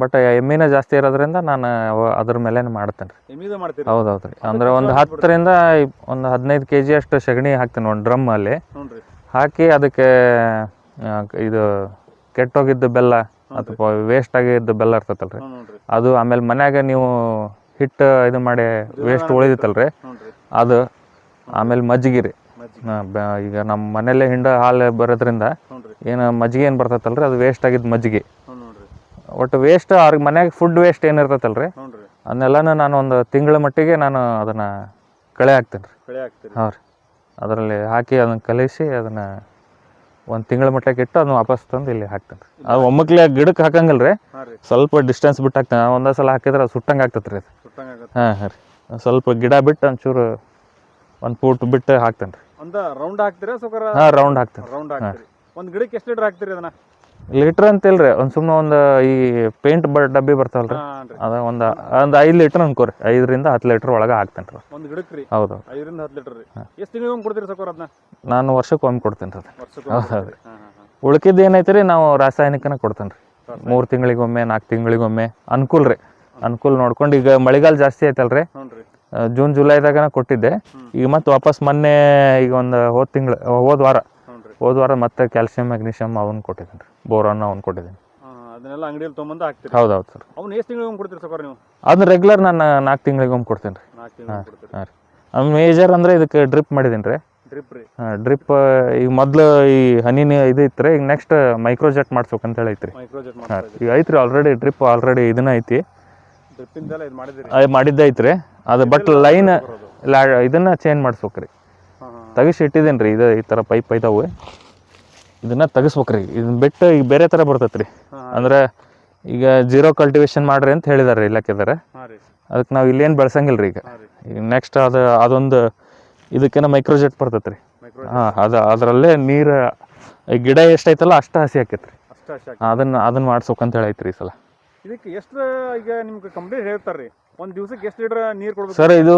ಬಟ್ ಎಮ್ಮಿನ ಜಾಸ್ತಿ ಇರೋದ್ರಿಂದ ನಾನು ಅವ- ಅದ್ರ ಮೇಲೆ ಮಾಡ್ತೇನೆ ರೀ. ಎಮ್ಮಿದ ಮಾಡ್ತೀನಿ ಹೌದು ಹೌದು ರೀ ಅಂದ್ರೆ ಒಂದು ಹತ್ತರಿಂದ ಒಂದು ಹದಿನೈದು ಕೆ ಜಿ ಅಷ್ಟು ಸಗಣಿ ಹಾಕ್ತೀನಿ ಒಂದು ಡ್ರಮ್ ಅಲ್ಲಿ. ರೀ. ಹಾಕಿ ಅದಕ್ಕೆ ಆ, ಇದು ಕೆಟ್ಟೋಗಿದ್ದ ಬೆಲ್ಲ ಅಥವಾ ವೇಸ್ಟ್ ಆಗಿದ್ದ ಬೆಲ್ಲ ಇರ್ತೈತಲ್ಲ ರೀ ಹ್ಞೂ ಅದು ಆಮೇಲೆ ಮನ್ಯಾಗ ನೀವು ಹಿಟ್ಟು ಇದು ಮಾಡಿ ವೇಸ್ಟ್ ಉಳಿದಿತ್ತಲ್ರಿ. ರೀ ಹ್ಞೂ ರೀ. ಅದು ಆಮೇಲೆ ಮಜ್ಜಿಗೆ ರೀ ಈಗ ನಮ್ಮ ಮನೆಯಲ್ಲೇ ಹಿಂಡ ಹಾಲು ಬರೋದ್ರಿಂದ ಏನು ಮಜ್ಜಿಗೆ ಏನು ಬರ್ತೈತಲ್ಲ ರೀ ಅದು ವೇಸ್ಟ್ ಆಗಿದ್ದ ಮಜ್ಜಿಗೆ. ಒಟ್ಟು ವೇಸ್ಟ್ ಅವ್ರಿಗೆ ಮನ್ಯಾಗ ಫುಡ್ ವೇಸ್ಟ್ ಏನು ಇರ್ತೈತಲ್ಲ ರೀ. ಅದನ್ನೆಲ್ಲನೂ ನಾನು ಒಂದು ತಿಂಗಳ ಮಟ್ಟಿಗೆ ನಾನು ಅದನ್ನು ಕಳೆ ಹಾಕ್ತೀನಿ ರೀ. ಹಾಂ ರೀ. ಅದರಲ್ಲಿ ಹಾಕಿ ಅದನ್ನು ಕಲಿಸಿ ಅದನ್ನು ಒಂದು ತಿಂಗಳ ಮಟ್ಟಕ್ಕೆ ಇಟ್ಟು ಅದನ್ನ ವಾಪಸ್ ತಂದು ಇಲ್ಲಿ ಹಾಕ್ತೇನೆ ಅದು ಒಮ್ಮಕ್ಲೆ ಗಿಡಕ್ಕೆ ಹಾಕಂಗಿಲ್ಲ ರೀ. ಸ್ವಲ್ಪ ಡಿಸ್ಟೆನ್ಸ್ ಬಿಟ್ಟು ಹಾಕ್ತೇನೆ. ಒಂದೇ ಸಲ ಹಾಕಿದ್ರೆ ಅದು ಸುಟ್ಟಂಗೆ ಆಗ್ತೈತೆ. ರೀ ಹಾಂ ಹಾಂ ರೀ. ಸ್ವಲ್ಪ ಗಿಡ ಬಿಟ್ಟು ಒಂಚೂರು ಒಂದು ಫೂಟ್ ಬಿಟ್ಟು ಹಾಕ್ತೇನೆ ರೀ. ಒಂದ ರೌಂಡ್ ಹಾಕ್ತೀರಾ? ಸುಕರ ಹಾಂ ರೌಂಡ್ ಹಾಕ್ತೇನೆ ರೌಂಡ್ ಹಾಕ್ತೀರಿ. ಒಂದು ಗಿಡಕ್ಕೆ ಎಷ್ಟು ಲೀಟರ್ ಹಾಕ್ತೀರಿ ಅದನ್ನ? ಲೀಟರ್ ಅಂತ ಇಲ್ರಿ ಒಂದು ಸುಮ್ಮನೆ ಒಂದು ಈ ಪೇಂಟ್ ಬ ಡಬ್ಬಿ ಬರ್ತಾವಲ್ರಿ. ರೀ ಹಾಂ ರೀ ಅದ ಒಂದು ಒಂದು ಐದು ಲೀಟರ್ ಅನ್ಕೋರಿ. ಐದರಿಂದ ಹತ್ತು ಲೀಟರ್ ಒಳಗ ಹಾಕ್ತೇನೆ ರೀ ಒಂದು ಗಿಡಕ್ಕೆ ರೀ? ಹೌದು. ಐದರಿಂದ ಹತ್ತು ಲೀಟರ್ ರೀ. ಎಷ್ಟು ತಿಂಗಳಿಗೆ ಕೊಡ್ತೀರಿ ಸಕೋರ್ ಅದನ್ನ? ನಾನು ವರ್ಷಕ್ಕೆ ಒಮ್ಮೆ ಕೊಡ್ತೇನೆ ರೀ ಹೌದು. ಉಳ್ಕಿದ್ದು ಏನೈತೆ ರೀ ನಾವು ರಾಸಾಯನಿಕನ ಕೊಡ್ತೇನೆ ರೀ ಮೂರು ತಿಂಗಳಿಗೊಮ್ಮೆ ನಾಲ್ಕು ತಿಂಗಳಿಗೊಮ್ಮೆ ಅನುಕೂಲ ರೀ ಅನುಕೂಲ ನೋಡ್ಕೊಂಡು ಈಗ ಮಳೆಗಾಲ ಜಾಸ್ತಿ ಐತಲ್ಲ ರೀ ಹ್ಞೂ ರೀ ಜೂನ್ ಜುಲೈದಾಗನ ಕೊಟ್ಟಿದ್ದೆ. ಈಗ ಮತ್ತೆ ವಾಪಸ್ ಮೊನ್ನೆ ಈಗ ಒಂದು ಹೋದ ತಿಂಗಳು ಹೋದ ವಾರ ಹೋದ್ ವಾರ ಮತ್ತೆ ಕ್ಯಾಲ್ಸಿಯಂ ಮ್ಯಾಗ್ನೀಷಿಯಮ್ ಅವನ್ನ ಕೊಟ್ಟಿದ್ದೀನಿ ರೀ. ಅವನ್ ಅವ್ನು ಕೊಟ್ಟಿದ್ದೀನಿ. ಅದನ್ನೆಲ್ಲ ಅಂಗಡಿಯಲ್ಲಿ ತೊಗೊಂಬಂದು ಹಾಕ್ತೀರಿ? ಹೌದು ಹೌದು ಸರ್. ಅವ್ನು ಎಷ್ಟು ತಿಂಗಳಿಗೆ ಕೊಡ್ತೀರಿ ಸರ್ ನೀವು? ಅದನ್ನ ರೆಗ್ಯುಲರ್ ನಾನು ನಾಲ್ಕು ತಿಂಗಳಿಗೊಮ್ಮೆ ಕೊಡ್ತೀನಿ ರೀ. ಹಾಂ ರೀ. ಅದು ಮೇಜರ್ ಅಂದರೆ ಇದಕ್ಕೆ ಡ್ರಿಪ್ ಮಾಡಿದ್ದೀನಿ ರೀ. ಡ್ರಿಪ್ ರೀ. ಡ್ರಿಪ್ ಈಗ ಮೊದಲು ಈ ಹನಿ ಇದು ಇತ್ತು ಈಗ ನೆಕ್ಸ್ಟ್ ಮೈಕ್ರೋಜೆಟ್ ಮಾಡ್ಸ್ಬೇಕಂತ ಹೇಳಿ ಐತ್ರಿ. ಈಗ ಐತ್ರಿ ಆಲ್ರೆಡಿ ಡ್ರಿಪ್ ಆಲ್ರೆಡಿ ಇದನ್ನ ಐತಿ. ಮಾಡಿದ್ದೆ ಐತ್ರಿ. ಅದು ಬಟ್ ಲೈನ್ ಲಾ ಇದನ್ನ ಚೇಂಜ್ ಮಾಡಿಸ್ಬೇಕ್ರಿ. ತೆಗಿಸಿ ಇಟ್ಟಿದ್ದೀನಿ ರೀ ಇದು ಈ ಥರ ಪೈಪ್ ಐತಾವೆ. ಇದನ್ನ ತೆಗಿಸ್ಬೇಕ್ರಿ. ಇದನ್ನ ಬಿಟ್ಟು ಈಗ ಬೇರೆ ಥರ ಬರ್ತೈತೆ ರೀ ಅಂದ್ರೆ ಈಗ ಜೀರೋ ಕಲ್ಟಿವೇಶನ್ ಮಾಡ್ರಿ ಅಂತ ಹೇಳಿದಾರೆ ಇಲಾಖೆದಾರೆ ಅದಕ್ಕೆ ನಾವು ಇಲ್ಲೇನು ಬೆಳ್ಸಂಗಿಲ್ಲ ರೀ. ಈಗ ಈಗ ನೆಕ್ಸ್ಟ್ ಅದು ಅದೊಂದು ಇದಕ್ಕೇನ ಮೈಕ್ರೋಜೆಟ್ ಬರ್ತೈತೆ ರೀ ಮೈಕ್ರೋ ಹಾಂ ಅದು ಅದರಲ್ಲೇ ನೀರು ಗಿಡ ಎಷ್ಟೈತಲ್ಲ ಅಷ್ಟು ಹಸಿ ಆಕೈತೆ ರೀ ಅದನ್ನು ಮಾಡ್ಸೋಕಂತ ಅದನ್ನ ಅದನ್ನ ಮಾಡ್ಸ್ಬೇಕಂತ ಹೇಳಿ ಐತ್ರಿ ಈ ಸಲ. ಇದಕ್ಕೆ ಎಷ್ಟು ಈಗ ನಿಮ್ಗೆ ಕಂಪ್ಲೀಟ್ ಹೇಳ್ತಾರೆ ರೀ ಒಂದು ದಿವಸಕ್ಕೆ ಎಷ್ಟು ಲೀಟರ್ ನೀರು ಕೊಡ್ಬೇಕು? ಸರ್ ಇದು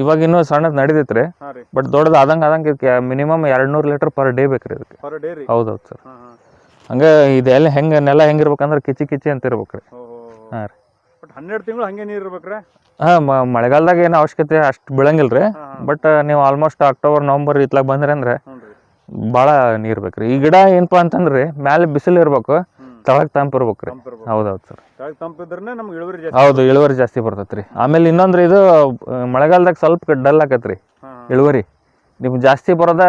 ಇವಾಗ ಇನ್ನೂ ಸಣ್ಣದು ನಡೀತೈತೆ ರೀ ಹಾಂ ರೀ. ಬಟ್ ದೊಡ್ಡದು ಆದಂಗೆ ಆದಂಗೆ ಮಿನಿಮಮ್ ಎರಡು ನೂರು ಲೀಟರ್ ಪರ್ ಡೇ ಬೇಕು ರೀ ಇದಕ್ಕೆ. ಪರ್ ಡೇ ರೀ? ಹೌದು ಹೌದು ಸರ್. ಹಾಂ ಹಾಂ. ಹಂಗೆ ಇದೆಲ್ಲ ಹೆಂಗೆ ನೆಲ ಹೆಂಗಿರ್ಬೇಕಂದ್ರೆ ಕಿಚಿ ಕಿಚಿ ಅಂತ ಇರ್ಬೇಕು ರೀ ಹಾಂ ರೀ. ಬಟ್ ಹನ್ನೆರಡು ತಿಂಗಳು ಹಂಗೆ ನೀರು ಇರ್ಬೇಕ್ರೆ? ಹಾಂ ಮಳೆಗಾಲದಾಗ ಏನು ಅವಶ್ಯಕತೆ ಅಷ್ಟು ಬೀಳಂಗಿಲ್ಲ ರೀ ಬಟ್ ನೀವು ಆಲ್ಮೋಸ್ಟ್ ಅಕ್ಟೋಬರ್ ನವಂಬರ್ ಇತ್ಲಾಗ ಬಂದ್ರಿ ಅಂದ್ರೆ ಭಾಳ ನೀರು ಬೇಕು ರೀ ಈ ಗಿಡ ಏನಪ್ಪ ಅಂತಂದ್ರೆ ರೀ ಮ್ಯಾಲೆ ಬಿಸಿಲು ಇರ್ಬೇಕು. ತಳಗ್ ತಂಪು ಇರ್ಬೇಕ್ರಿ ಹೌದೌದು ಸರ್. ಕೆಳಗೆ ತಂಪು ಇದ್ರೆ ನಮ್ಗೆ ಇಳುವರಿ ಜಾಸ್ತಿ ಹೌದು ಇಳುವರಿ ಜಾಸ್ತಿ ಬರ್ತೈತ್ರಿ. ಆಮೇಲೆ ಇನ್ನೊಂದು ಇದು ಮಳೆಗಾಲದಾಗ ಸ್ವಲ್ಪ ಡಲ್ ಆಕತ್ರಿ ಇಳುವರಿ. ನಿಮ್ಗೆ ಜಾಸ್ತಿ ಬರೋದ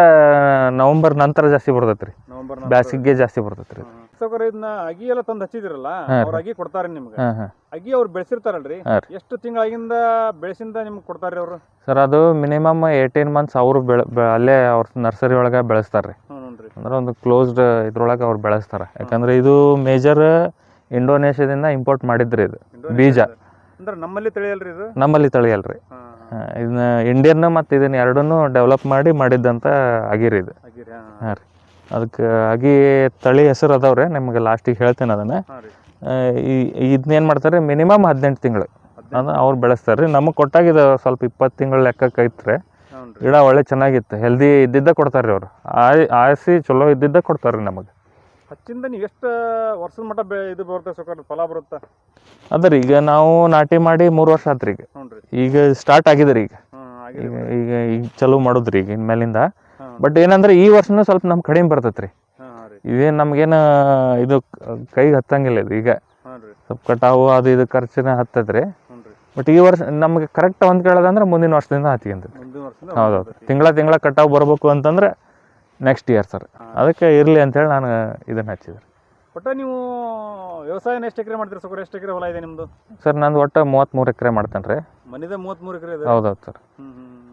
ನವೆಂಬರ್ ನಂತರ ಜಾಸ್ತಿ ಬರ್ತೈತ್ರಿ. ನವೆಂಬರ್ ಬ್ಯಾಸಿಗೆ ಜಾಸ್ತಿ ಬರ್ತೈತ್ರಿ ರೀ ಸೌಕರ್ಯ ಇದನ್ನ ಅಗಿ ಎಲ್ಲ ತಂದು ಹಚ್ಚಿದಿರಲ್ಲ ಅವ್ರ ಅಗಿ ಕೊಡ್ತಾರೆ ನಿಮ್ಗೆ. ಹಾಂ ಹಾಂ. ಅಗಿ ಅವ್ರು ಬೆಳೆಸಿರ್ತಾರಲ್ರಿ. ಎಷ್ಟು ತಿಂಗಳಾಗಿಂದ ಬೆಳೆಸಿಂದ ನಿಮ್ಗೆ ಕೊಡ್ತಾರ್ರಿ ಅವರು? ಸರ್ ಅದು ಮಿನಿಮಮ್ ಏಯ್ಟೀನ್ ಮಂತ್ಸ್ ಅವರು ಬೆಳೆ ಬೆ- ಅಲ್ಲೇ ಅವ್ರ ನರ್ಸರಿ ಒಳಗೆ ಬೆಳಸ್ತಾರ್ರೀ. ರೀ ಅಂದ್ರೆ ಒಂದು ಕ್ಲೋಸ್ಡ್ ಇದ್ರೊಳಗೆ ಅವ್ರು ಬೆಳೆಸ್ತಾರೆ. ಯಾಕಂದ್ರೆ ಇದು ಮೇಜರ್ ಇಂಡೋನೇಷ್ಯಾದಿಂದ ಇಂಪೋರ್ಟ್ ಮಾಡಿದ್ರಿ ಇದು ಬೀಜ. ಅಂದ್ರೆ ನಮ್ಮಲ್ಲಿ ತಿಳಿಯಲ್ರಿ ಇದು? ನಮ್ಮಲ್ಲಿ ತಳಿಯಲ್ರಿ. ಇದನ್ನ ಇಂಡಿಯನ್ ಮತ್ತು ಇದನ್ನ ಎರಡನ್ನೂ ಡೆವಲಪ್ ಮಾಡಿ ಮಾಡಿದ್ದಂತ ಆಗಿರಿ ಇದು. ಹಾಂ ರೀ. ಅದಕ್ಕೆ ಆಗಿ ತಳಿ ಹೆಸರು ಅದಾವ್ರಿ ನಿಮ್ಗೆ ಲಾಸ್ಟಿಗೆ ಹೇಳ್ತೇನೆ ಅದನ್ನು. ಈ ಇದನ್ನ ಇದನ್ನೇನು ಮಾಡ್ತಾರೆ ಮಿನಿಮಮ್ ಹದಿನೆಂಟು ತಿಂಗಳು. ಅಂದ್ರೆ ಅವ್ರು ಬೆಳೆಸ್ತಾರೆ ರೀ. ನಮಗೆ ಕೊಟ್ಟಾಗ ಇದು ಸ್ವಲ್ಪ ಇಪ್ಪತ್ತು ತಿಂಗಳು ಲೆಕ್ಕಕ್ಕೆ ಐತ್ರಿ. ಹ್ಞೂ ಗಿಡ ಒಳ್ಳೆ ಚೆನ್ನಾಗಿತ್ತು. ಹೆಲ್ದಿ ಇದ್ದಿದ್ದ ಕೊಡ್ತಾರೆ ರೀ ಅವರು. ಆಯ್ ಆಯಸಿ ಚಲೋ ಇದ್ದಿದ್ದ ಕೊಡ್ತಾರೆ ರೀ ನಮಗೆ. ಹಚ್ಚಿಂದ ನೀವು ಎಷ್ಟು ವರ್ಷದ ಮಟ್ಟ ಬೆ ಇದು ಬರುತ್ತೆ ಸೊಕ್ಕ ಫಲ ಬರುತ್ತೆ? ಅದ ಈಗ ನಾವು ನಾಟಿ ಮಾಡಿ ಮೂರು ವರ್ಷ ಆತ್ರಿ ಈಗ. ಹ್ಞೂ ರೀ ಈಗ ಸ್ಟಾರ್ಟ್ ಆಗಿದೆ ರೀ ಈಗ. ಆಗಿದೆ ಈಗ ಈಗ ಈಗ ಚಲೋ ಮಾಡುದ್ರಿ ಈಗ ಇನ್ಮೇಲಿಂದ. ಹಾಂ. ಬಟ್ ಏನಂದ್ರೆ ಈ ವರ್ಷನೂ ಸ್ವಲ್ಪ ನಮ್ಗೆ ಕಡಿಮೆ ಬರ್ತೈತೆ ರೀ ಹಾಂ ಹಾಂ ರೀ. ಇದೇನು ನಮಗೇನು ಇದು ಕೈಗೆ ಹತ್ತಂಗಿಲ್ಲ ಇದು ಈಗ. ಹಾಂ ರೀ. ಸ್ವಲ್ಪ ಕಟಾವು ಅದು ಇದು ಖರ್ಚಿನ ಹತ್ತೈತೆ ರೀ ಹ್ಞೂ ರೀ ಬಟ್ ಈ ವರ್ಷ ನಮಗೆ ಕರೆಕ್ಟ್ ಒಂದು ಕೇಳೋದಂದ್ರೆ ಮುಂದಿನ ವರ್ಷದಿಂದ ಹತ್ತಿ ಮುಂದಿನ ವರ್ಷದಿಂದ ಹೌದೌದು ತಿಂಗಳ ತಿಂಗಳ ಕಟಾವು ಬರಬೇಕು ಅಂತಂದ್ರೆ ನೆಕ್ಸ್ಟ್ ಇಯರ್ ಸರ್. ಅದಕ್ಕೆ ಇರಲಿ ಅಂತೇಳಿ ನಾನು ಇದನ್ನು ಹಚ್ಚಿದೆ. ಒಟ್ಟು ನೀವು ವ್ಯವಸಾಯ ಎಷ್ಟು ಎಕರೆ ಮಾಡ್ತೀರಿ ಸರ್ ಎಷ್ಟು ಎಕರೆ ಹೊಲ ಇದೆ ನಿಮ್ಮದು ಸರ್ ನಂದು ಒಟ್ಟು ಮೂವತ್ತ್ಮೂರು ಎಕರೆ ಮಾಡ್ತೇನೆ ರೀ. ಮನಿದ ಮೂವತ್ತ್ಮೂರು ಎಕರೆ ಇದೆ? ಹೌದೌದು ಸರ್.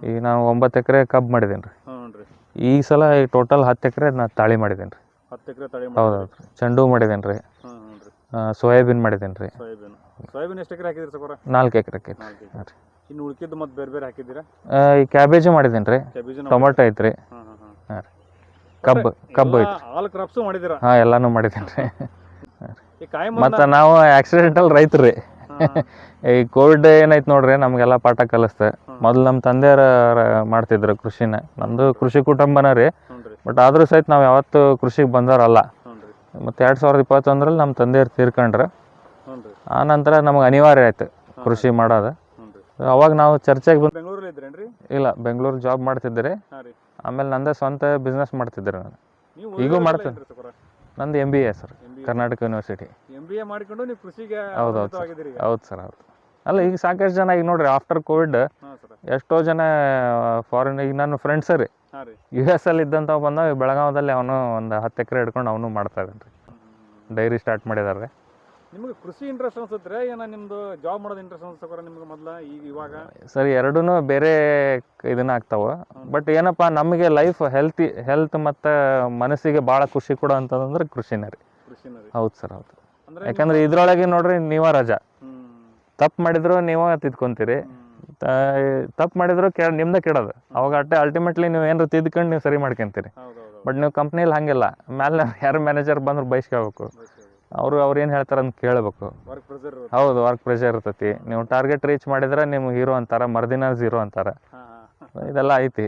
ಈಗ ನಾನು ಒಂಬತ್ತು ಎಕರೆ ಕಬ್ಬು ಮಾಡಿದ್ದೀನಿ ರೀ. ಈ ಸಲ ಈ ಟೋಟಲ್ ಹತ್ತು ಎಕರೆ ನಾನು ತಾಳಿ ಮಾಡಿದ್ದೀನಿ ರೀ. ಹತ್ತು ಎಕರೆ ತಾಳಿ ಹೌದೌದು ರೀ. ಚೆಂಡು ಮಾಡಿದ್ದೀನಿ ರೀ. ಸೋಯಾಬೀನ್ ಮಾಡಿದ್ದೀನಿ ರೀ. ಸೋಯಾಬೀನ್. ಸೋಯಾಬೀನ್ ಎಷ್ಟು ಎಕರೆ ಹಾಕಿದ್ರಿ ಸೌಕರ್ಯ ನಾಲ್ಕು ಎಕರೆ ಹಾಕೈತಿ ನಾಲ್ಕು ಹಾಂ ಇನ್ನು ಉಳ್ಕಿದ್ದು ಮತ್ತೆ ಬೇರೆ ಬೇರೆ ಹಾಕಿದ್ದೀರಾ? ಈ ಕ್ಯಾಬೇಜು ಮಾಡಿದ್ದೀನಿ ರೀ. ಕ್ಯಾಬೇಜ್ ಟೊಮೊಟೊ ಐತ್ರಿ. ಹಾಂ ಹಾಂ ಹಾಂ. ಹಾಂ ರೀ. ಕಬ್ಬು ಕಬ್ಬು ಐತಿ ಆಲ್ ಕ್ರಾಪ್ಸು ಮಾಡಿದ್ದೀರಾ? ಹಾಂ ಎಲ್ಲಾನು ಮಾಡಿದ್ದೀನಿ ರೀ. ಈ ಕಾಯಿ ಮತ್ತು ನಾವು ಆಕ್ಸಿಡೆಂಟಲ್ ರೈತರು ರೀ. ಈ ಕೋವಿಡ್ ಏನೈತೆ ನೋಡ್ರಿ ನಮಗೆಲ್ಲ ಪಾಠ ಕಲಿಸ್ತೆ ಮೊದಲು ನಮ್ಮ ತಂದೆಯರ ಮಾಡ್ತಿದ್ರು ಕೃಷಿನ. ನಮ್ಮದು ಕೃಷಿ ಕುಟುಂಬನ ರೀ. ಹ್ಞೂ ರೀ. ಬಟ್ ಆದರೂ ಸಹಿತ ನಾವು ಯಾವತ್ತೂ ಕೃಷಿಗೆ ಬಂದವರಲ್ಲ. ಹ್ಞೂ ರೀ. ಮತ್ತು ಎರಡು ಸಾವಿರದ ಇಪ್ಪತ್ತೊಂದರಲ್ಲಿ ನಮ್ಮ ತಂದೆಯವ್ರು ತೀರ್ಕೊಂಡ್ರೆ. ಆ ನಂತರ ನಮಗೆ ಅನಿವಾರ್ಯ ಆಯ್ತು ಕೃಷಿ ಮಾಡೋದು. ಅವಾಗ ನಾವು ಚರ್ಚೆಗೆ ಬಂದು ಬೆಂಗಳೂರಲ್ಲಿ ಇದ್ರೇನ್ರಿ ಇಲ್ಲ ಬೆಂಗಳೂರು ಜಾಬ್ ಮಾಡ್ತಿದ್ದೆ ಆಮೇಲೆ ನಂದೇ ಸ್ವಂತ ಬಿಸ್ನೆಸ್ ಮಾಡ್ತಿದ್ದೆ ನಾನು. ಈಗೂ ಮಾಡ್ತೇನೆ. ನಂದು M B A sir Karnataka university M B A ಮಾಡಿಕೊಂಡು ನೀವು ಕೃಷಿಗೆ ಹೌದೌದು. ಹೌದು ಸರ್. ಹೌದು ಅಲ್ಲ ಈಗ ಸಾಕಷ್ಟು ಜನ ಈಗ ನೋಡ್ರಿ ಆಫ್ಟರ್ ಕೋವಿಡ್ ಎಷ್ಟೋ ಜನ ಫಾರಿನ್ ಈಗ ನನ್ನ ಫ್ರೆಂಡ್ಸ್ ರೀ. ಯು ಎಸ್ ಅಲ್ಲಿ ಇದ್ದಂಥವು ಬಂದ ಬೆಳಗಾವದಲ್ಲಿ ಅವನು ಒಂದು ಹತ್ತು ಎಕರೆ ಹಿಡ್ಕೊಂಡು ಅವನು ಮಾಡ್ತಾ ಇದ್ದಾನೆ ಡೈರಿ ಸ್ಟಾರ್ಟ್ ಮಾಡಿದಾರೆ ನಿಮಗೆ ಕೃಷಿ ಇಂಟ್ರೆಸ್ಟ್ ಅನ್ಸುತ್ತೆ ಏನ ನಿಮ್ದು ಜಾಬ್ ಮಾಡೋದು ಇಂಟ್ರೆಸ್ಟ್ ಅನ್ಸಕ್ರ ನಿಮ್ಗೆ ಮೊದಲ ಈಗ ಇವಾಗ? ಸರಿ ಎರಡೂ ಬೇರೆ ಇದನ್ನ ಆಗ್ತಾವ. ಬಟ್ ಏನಪ್ಪ ನಮಗೆ ಲೈಫ್ ಹೆಲ್ತಿ ಹೆಲ್ತ್ ಮತ್ತು ಮನಸ್ಸಿಗೆ ಭಾಳ ಖುಷಿ ಕೊಡೋ ಅಂತಂದ್ರೆ ಕೃಷಿನೇ ರೀ. ಕೃಷಿನೇ ರೀ. ಹೌದು ಸರ್ ಹೌದು. ಅಂದ್ರೆ ಯಾಕಂದ್ರೆ ಇದ್ರೊಳಗೆ ನೋಡ್ರಿ ನೀವ ರಜಾ. ತಪ್ಪು ಮಾಡಿದ್ರು ನೀವ ತಿದ್ಕೊಂತೀರಿ. ತಪ್ಪು ಮಾಡಿದ್ರು ಕೆ ನಿಮ್ದೇ ಕೆಡೋದು. ಅವಾಗ ಅಟ್ಟೆ ಅಲ್ಟಿಮೇಟ್ಲಿ ನೀವು ಏನಾರು ತಿದ್ಕೊಂಡು ನೀವು ಸರಿ ಮಾಡ್ಕೊಂತೀರಿ. ಬಟ್ ನೀವು ಕಂಪ್ನಿಲಿ ಹಂಗಿಲ್ಲ. ಮೇಲೆ ಯಾರು ಮ್ಯಾನೇಜರ್ ಬಂದ್ರು ಬೈಸ್ಕೋಬೇಕು ಅವರು ಅವ್ರು ಏನು ಹೇಳ್ತಾರೆ ಅಂತ ಕೇಳಬೇಕು. ಹೌದು ವರ್ಕ್ ಪ್ರೆಷರ್ ಇರ್ತೈತಿ. ನೀವು ಟಾರ್ಗೆಟ್ ರೀಚ್ ಮಾಡಿದ್ರೆ ನಿಮ್ಗೆ ಹೀರೋ ಅಂತಾರೆ ಮರ್ದಿನ ಝೀರೋ ಅಂತಾರೆ. ಇದೆಲ್ಲ ಐತಿ.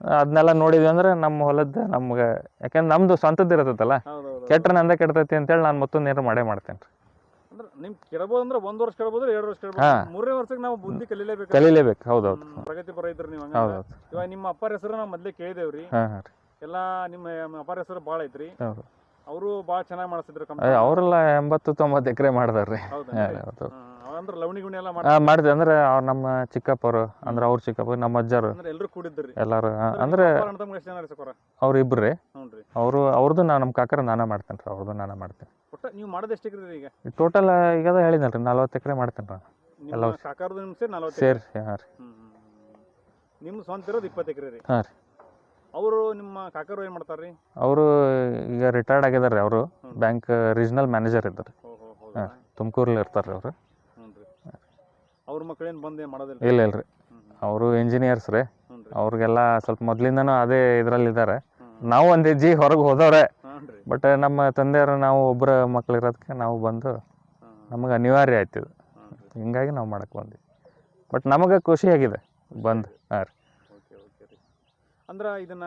ಅದನ್ನೆಲ್ಲ ನೋಡಿದ್ವಿ ಅಂದ್ರೆ ನಮ್ಮ ಹೊಲದ ನಮ್ಗೆ ಯಾಕಂದ್ರೆ ನಮ್ದು ಸ್ವಂತದ್ದು ಇರತೈತಲ್ಲ ಕೆಟ್ಟ ನಂದ ನಂದೇ ಅಂತ ಹೇಳಿ ನಾನು ಮತ್ತೊಂದು ನೇರ ಮಾಡೇ ಮಾಡ್ತೇನೆ ರೀ ಅಂದ್ರೆ ನಿಮ್ ಕೆಡಬೋದು ಅಂದ್ರೆ ಒಂದ್ ವರ್ಷ ಕೆಡಬೋದು ಎರಡು ವರ್ಷ ಕೆಡಬೋದು ಹಾ. ಮೂರನೇ ವರ್ಷಕ್ಕೆ ನಾವು ಬುದ್ಧಿ ಕಲಿಲೇಬೇಕು. ಕಲೀಲೇಬೇಕು ಹೌದು ಹೌದು ಪ್ರಗತಿ ಪರ ಇದ್ರಿ ನೀವು ಇವಾಗ ನಿಮ್ಮ ಅಪ್ಪರ ಹೆಸರು ನಾವು ಮೊದ್ಲೇ ಕೇಳಿದೇವ್ರಿ. ಎಲ್ಲ ನಿಮ್ಮ ಅಪ್ಪರ ಹೆಸರು ಭಾಳ ಐತ್ರಿ. ಅವರು ಭಾಳ ಚೆನ್ನಾಗಿ ಮಾಡಿಸಿದ್ರು ಅಯ್ಯ, ಅವರೆಲ್ಲ ಎಂಬತ್ತು ತೊಂಬತ್ತು ಎಕರೆ ಮಾಡ್ದಾರ್ರಿ. ಹೌದಾ? ಅಂದ್ರೆ ಲವಣಿ ಗುಣಿ ಎಲ್ಲ ಮಾಡಿ ಅಂದ್ರೆ ಅವ್ರ ನಮ್ಮ ಚಿಕ್ಕಪ್ಪರು ಅಂದ್ರೆ ಅವ್ರ ಚಿಕ್ಕಪ್ಪ ನಮ್ಮ ಅಜ್ಜಾರು. ಅಂದ್ರೆ ಎಲ್ಲರೂ ಕೂಡಿದ್ರಿ? ಎಲ್ಲಾರು ಅಂದ್ರೆ ಅವ್ರ ಇಬ್ರು ಅವರು ಅವ್ರದ್ದು ನಾ ನಮ್ಮ ಕಾಕರ ನಾನೇ ಮಾಡ್ತೇನೆ ರೀ ಅವ್ರದ್ದು ನಾನೇ ಮಾಡ್ತೇನೆ. ಒಟ್ಟ ನೀವು ಮಾಡೋದು ಎಷ್ಟು ಎಕರೆ ಈಗ? ಟೋಟಲ್ ಈಗ ಅದ ಹೇಳಿದ್ನಲ್ರಿ ನಲ್ವತ್ತು ಎಕರೆ ಮಾಡ್ತೇನೆ ರೀ ಎಲ್ಲ ಸಾಕಾರದ ನಿಮ್ ಸೇರಿ ನಲವತ್ತು ಸೇರಿ ಹಾಂ ರೀ. ನಿಮ್ಮ ಸ್ವಂತ ಇರೋದು ಇಪ್ಪತ್ತು ಎಕರೆ ರೀ? ಹಾಂ ರೀ. ಅವರು ನಿಮ್ಮ ಕಾಕರು ಏನು ಮಾಡ್ತಾರ್ರಿ? ಅವರು ಈಗ ರಿಟೈರ್ಡ್ ಆಗಿದ್ದಾರೆ ಅವರು. ಬ್ಯಾಂಕ್ ರೀಜನಲ್ ಮ್ಯಾನೇಜರ್ ಇದ್ದಾರೆ ತುಮಕೂರಲ್ಲಿ ಇರ್ತಾರೆ ಅವರು. ರೀ. ಅವ್ರ ಮಕ್ಕಳೇನು ಬಂದು ಮಾಡೋದಿಲ್ಲ? ಇಲ್ಲ ಇಲ್ಲ ರೀ. ಅವರು ಇಂಜಿನಿಯರ್ಸ್ ರೀ. ಅವ್ರಿಗೆಲ್ಲ ಸ್ವಲ್ಪ ಮೊದಲಿಂದನೂ ಅದೇ ಇದರಲ್ಲಿ ಇದ್ದಾರೆ ನಾವು ಒಂದು ಹೆಜ್ಜೆ ಹೊರಗೆ ಹೋದವ್ರೆ. ಬಟ್ ನಮ್ಮ ತಂದೆಯವರು ನಾವು ಒಬ್ಬರ ಮಕ್ಳು ಇರೋದಕ್ಕೆ ನಾವು ಬಂದು ನಮಗೆ ಅನಿವಾರ್ಯ ಆಯ್ತು ಇದು. ಹಿಂಗಾಗಿ ನಾವು ಮಾಡಕ್ಕೆ ಬಂದ್ವಿ. ಬಟ್ ನಮಗೆ ಖುಷಿಯಾಗಿದೆ ಬಂದು. ಹಾಂ ರೀ ರೀ. ಅಂದ್ರ ಇದನ್ನ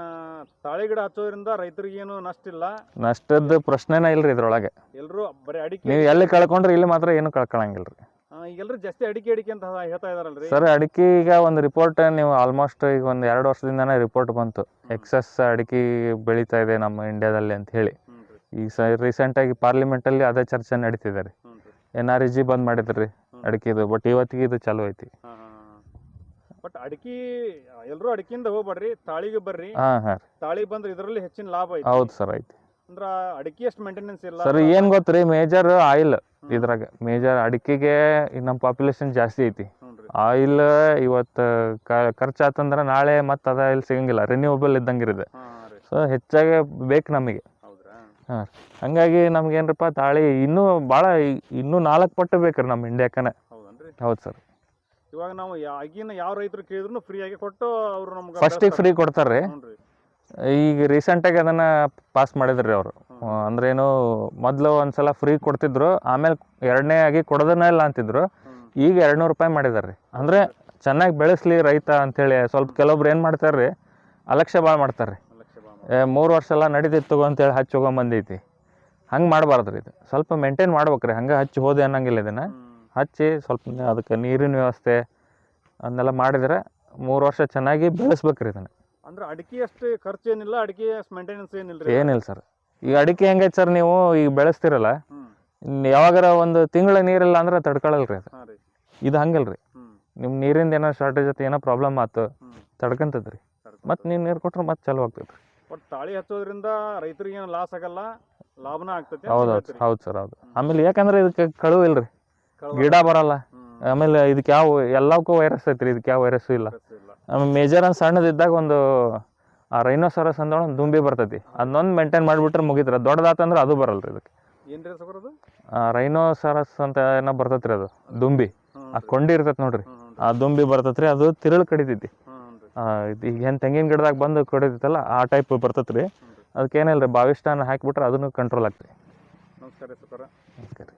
ತಾಳೆ ಗಿಡ ಹಚ್ಚೋದ್ರಿಂದ ರೈತರಿಗೆ ಏನು ನಷ್ಟ ಇಲ್ಲ ನಷ್ಟದ ಪ್ರಶ್ನೆನೇ ಇಲ್ರಿ ಇದ್ರೊಳಗೆ. ಎಲ್ಲರೂ ಬರೀ ಅಡಿಕೆ ನೀವು ಎಲ್ಲಿ ಕಳ್ಕೊಂಡ್ರೆ ಇಲ್ಲಿ ಮಾತ್ರ ಏನು ಕಳ್ಕೊಳಂಗಿಲ್ರಿ. ಆ, ಈಗೆಲ್ಲರೂ ಜಾಸ್ತಿ ಅಡಿಕೆ ಅಡಿಕೆ ಅಂತ ಹೇಳ್ತಾ ಇದಾರಲ್ರಿ? ಸರ್ ಅಡಿಕೆ ಈಗ ಒಂದು ರಿಪೋರ್ಟ್ ನೀವು ಆಲ್ಮೋಸ್ಟ್ ಈಗ ಒಂದು ಎರಡು ವರ್ಷದಿಂದನೇ ರಿಪೋರ್ಟ್ ಬಂತು. ಎಕ್ಸಸ್ ಅಡಿಕೆ ಬೆಳೀತಾ ಇದೆ ನಮ್ಮ ಇಂಡಿಯಾದಲ್ಲಿ ಅಂತ ಹೇಳಿ. ಹ್ಞೂ ರೀ. ಈಗ ಸ ರೀಸೆಂಟಾಗಿ ಪಾರ್ಲಿಮೆಂಟಲ್ಲಿ ಅದೇ ಚರ್ಚೆ ನಡೀತಿದೆ ರೀ. ಹ್ಞೂ ರೀ. ಎನ್ ಆರ್ ಇ ಜಿ ಬಂದ್ ಮಾಡಿದ್ರಿ ಅಡಿಕೆದು ಬಟ್ ಇವತ್ತಿಗೆ ಇದು ಚಾಲು ಐತಿ. ಹಾಂ. ಬಟ್ ಅಡಿಕೆ ಎಲ್ಲರೂ ಅಡಿಕೆಯಿಂದ ಹೋಗ್ಬೇಡ್ರಿ ತಾಳಿಗೆ ಬರ್ರಿ. ಹಾಂ ಹಾಂ. ರೀ ಬಂದ್ರ ಬಂದ್ರೆ ಇದರಲ್ಲಿ ಹೆಚ್ಚಿನ ಲಾಭ ಐತಿ ಹೌದು ಸರ್ ಐತಿ. ಅಂದ್ರ ಅಡಿಕೆ ಅಷ್ಟು ಮೇಂಟೆನೆನ್ಸ್ ಇಲ್ಲ. ಸರ್ ಏನ್ ಗೊತ್ತ್ರಿ ಮೇಜರ್ ಆಯಿಲ್ ಇದ್ರಾಗ. ಮೇಜರ್ ಅಡಿಕೆಗೆ ನಮ್ಮ ಪಾಪ್ಯುಲೇಷನ್ ಜಾಸ್ತಿ ಐತಿ. ಆಯಿಲ್ ಇವತ್ತು ಖರ್ಚಾತಂದ್ರೆ ನಾಳೆ ಮತ್ತೆ ಅದ ಇಲ್ಲಿ ಸಿಗಂಗಿಲ್ಲ. ರಿನ್ಯೂವಬಲ್ ಇದ್ದಂಗಿರುತ್ತೆ. ಹಾಂ ರೀ. ಸೊ ಹೆಚ್ಚಾಗಿ ಬೇಕು ನಮಗೆ. ಹೌದ್ರಾ? ಹಾಂ. ಹಂಗಾಗಿ ನಮ್ಗೇನ್ರಪ್ಪ ತಾಳಿ ಇನ್ನೂ ಭಾಳ ಇನ್ನೂ ನಾಲ್ಕು ಪಟ್ಟು ಬೇಕ್ರಿ ನಮ್ಮ ಇಂಡಿಯಾಕನ ಹೌದನ್ರಿ? ಹೌದು ಸರ್. ಇವಾಗ ನಾವು ಆಗಿನ ಯಾವ ರೈತರು ಕೇಳಿದ್ರು ಫ್ರೀ ಆಗಿ ಕೊಟ್ಟು ಅವರು ನಮ್ಗೆ ಫಸ್ಟಿಗೆ ಫ್ರೀ ಕೊಡ್ತಾರೆ ಹ್ಞೂ ರೀ. ಈಗ ರೀಸೆಂಟಾಗಿ ಅದನ್ನ ಪಾಸ್ ಮಾಡಿದ್ರಿ ಅವರು. ಅಂದ್ರೇನು ಮೊದಲು ಒಂದ್ಸಲ ಫ್ರೀ ಕೊಡ್ತಿದ್ರು ಆಮೇಲೆ ಎರಡನೇ ಆಗಿ ಕೊಡೋದನ್ನ ಇಲ್ಲ ಅಂತಿದ್ರು. ಈಗ ಎರಡು ನೂರು ರೂಪಾಯಿ ಮಾಡಿದಾರೆ ಅಂದ್ರೆ ಚೆನ್ನಾಗಿ ಬೆಳೆಸ್ಲಿ ರೈತ ಅಂತೇಳಿ ಸ್ವಲ್ಪ ಕೆಲವೊಬ್ರು ಏನು ಮಾಡ್ತಾರ್ರಿ ಅಲಕ್ಷ್ಯ ಭಾಳ ಮಾಡ್ತಾರೆ ರೀ ಮೂರು ವರ್ಷ ಎಲ್ಲ ನಡೀತಿತ್ತು ಅಂತ ಅಂತೇಳಿ ಹಚ್ಚಿ ಹೋಗೊಂಬಂದೈತಿ ಹಂಗೆ ಮಾಡಬಾರ್ದು ರೀ ಇದು. ಸ್ವಲ್ಪ ಮೇಂಟೈನ್ ಮಾಡ್ಬೇಕ್ರಿ ಹಂಗೆ ಹಚ್ಚಿ ಹೋದೆ ಅನ್ನಂಗಿಲ್ಲ ಇದನ್ನು. ಹಚ್ಚಿ ಸ್ವಲ್ಪ ಅದಕ್ಕೆ ನೀರಿನ ವ್ಯವಸ್ಥೆ ಅದನ್ನೆಲ್ಲ ಮಾಡಿದರೆ ಮೂರು ವರ್ಷ ಚೆನ್ನಾಗಿ ಬೆಳೆಸ್ಬೇಕ್ರಿ ಇದನ್ನು. ಅಂದ್ರೆ ಅಡಿಕೆ ಅಷ್ಟು ಖರ್ಚು ಏನಿಲ್ಲ ಅಡಿಕೆ ಅಷ್ಟು ಮೇಂಟೆನೆನ್ಸ್ ಏನಿಲ್ಲ ರೀ ಏನಿಲ್ಲ ಸರ್. ಈಗ ಅಡಿಕೆ ಹೆಂಗೈತೆ ಸರ್ ನೀವು ಈಗ ಬೆಳೆಸ್ತಿರಲ್ಲ ಯಾವಾಗಾರ ಒಂದು ತಿಂಗಳ ನೀರಿಲ್ಲ ಅಂದ್ರೆ ತಡ್ಕೊಳಲ್ಲ ರೀ. ಅದು ಇದು ಹಂಗಲ್ಲ ರೀ ನಿಮ್ಮ ನೀರಿಂದ ಏನೋ ಶಾರ್ಟೇಜ್ ಅಥವಾ ಏನೋ ಪ್ರಾಬ್ಲಮ್ ಆಯ್ತು ತಡ್ಕೊಂತದ್ರಿ. ತಡ್ಕಂತದ ರೀ ಮತ್ತು ನೀವು ನೀರು ಕೊಟ್ರೆ ಮತ್ತೆ ಚಾಲು ಆಗ್ತೈತೆ ರೀ ಬಟ್ ತಾಳಿ ಹಚ್ಚೋದ್ರಿಂದ ರೈತರಿಗೆ ಏನು ಲಾಸ್ ಆಗಲ್ಲ ಲಾಭನ ಆಗ್ತೈತಿ ಹೌದು ಹೌದು ಹೌದು ಸರ್ ಹೌದು. ಆಮೇಲೆ ಯಾಕಂದ್ರೆ ಇದಕ್ಕೆ ಕಳುವು ಇಲ್ಲ ರೀ ಕಳ್ವ- ಗಿಡ ಬರಲ್ಲ. ಆಮೇಲೆ ಇದಕ್ಕೆ ಯಾವ ಎಲ್ಲಕ್ಕೂ ವೈರಸ್ ಐತ್ರಿ ಇದಕ್ಕೆ ಯಾವ ವೈರಸ್ ಇಲ್ಲ. ಆಮೇಲೆ ಮೇಜರ್ ಅಂತ ಸಣ್ಣದಿದ್ದಾಗ ಒಂದು ಆ ರೈನೋಸರಸ್ ಅಂದ ಒಂದು ದುಂಬಿ ಬರ್ತೈತಿ. ಅದನ್ನೊಂದು ಮೇಂಟೈನ್ ಮಾಡಿಬಿಟ್ರೆ ಮುಗಿತ್ರ. ದೊಡ್ಡದಾತಂದ್ರೆ ಅದು ಬರಲ್ಲ ರೀ ಇದಕ್ಕೆ ರೈನೋಸರಸ್ ಅಂತ ಏನೋ ಬರ್ತೈತ್ರಿ ಅದು ದುಂಬಿ. ಆ ಕೊಂಡಿ ಇರ್ತೈತಿ ನೋಡ್ರಿ. ಆ ದುಂಬಿ ಬರ್ತೈತ್ರಿ ಅದು ತಿರುಳು ಕಡಿತೈತಿ. ಈಗ ಏನು ತೆಂಗಿನ ಗಿಡದಾಗ ಬಂದು ಕಡಿತೈತಲ್ಲ ಆ ಟೈಪ್ ಬರ್ತೈತ್ರಿ. ಹ್ಞೂ ರೀ. ಬಾವಿಷ್ಟಾನ ಹಾಕಿಬಿಟ್ರೆ ಅದನ್ನು ಕಂಟ್ರೋಲ್ ಆಗ್ತೈತಿ. ನಮಸ್ಕಾರ ನಮಸ್ಕಾರ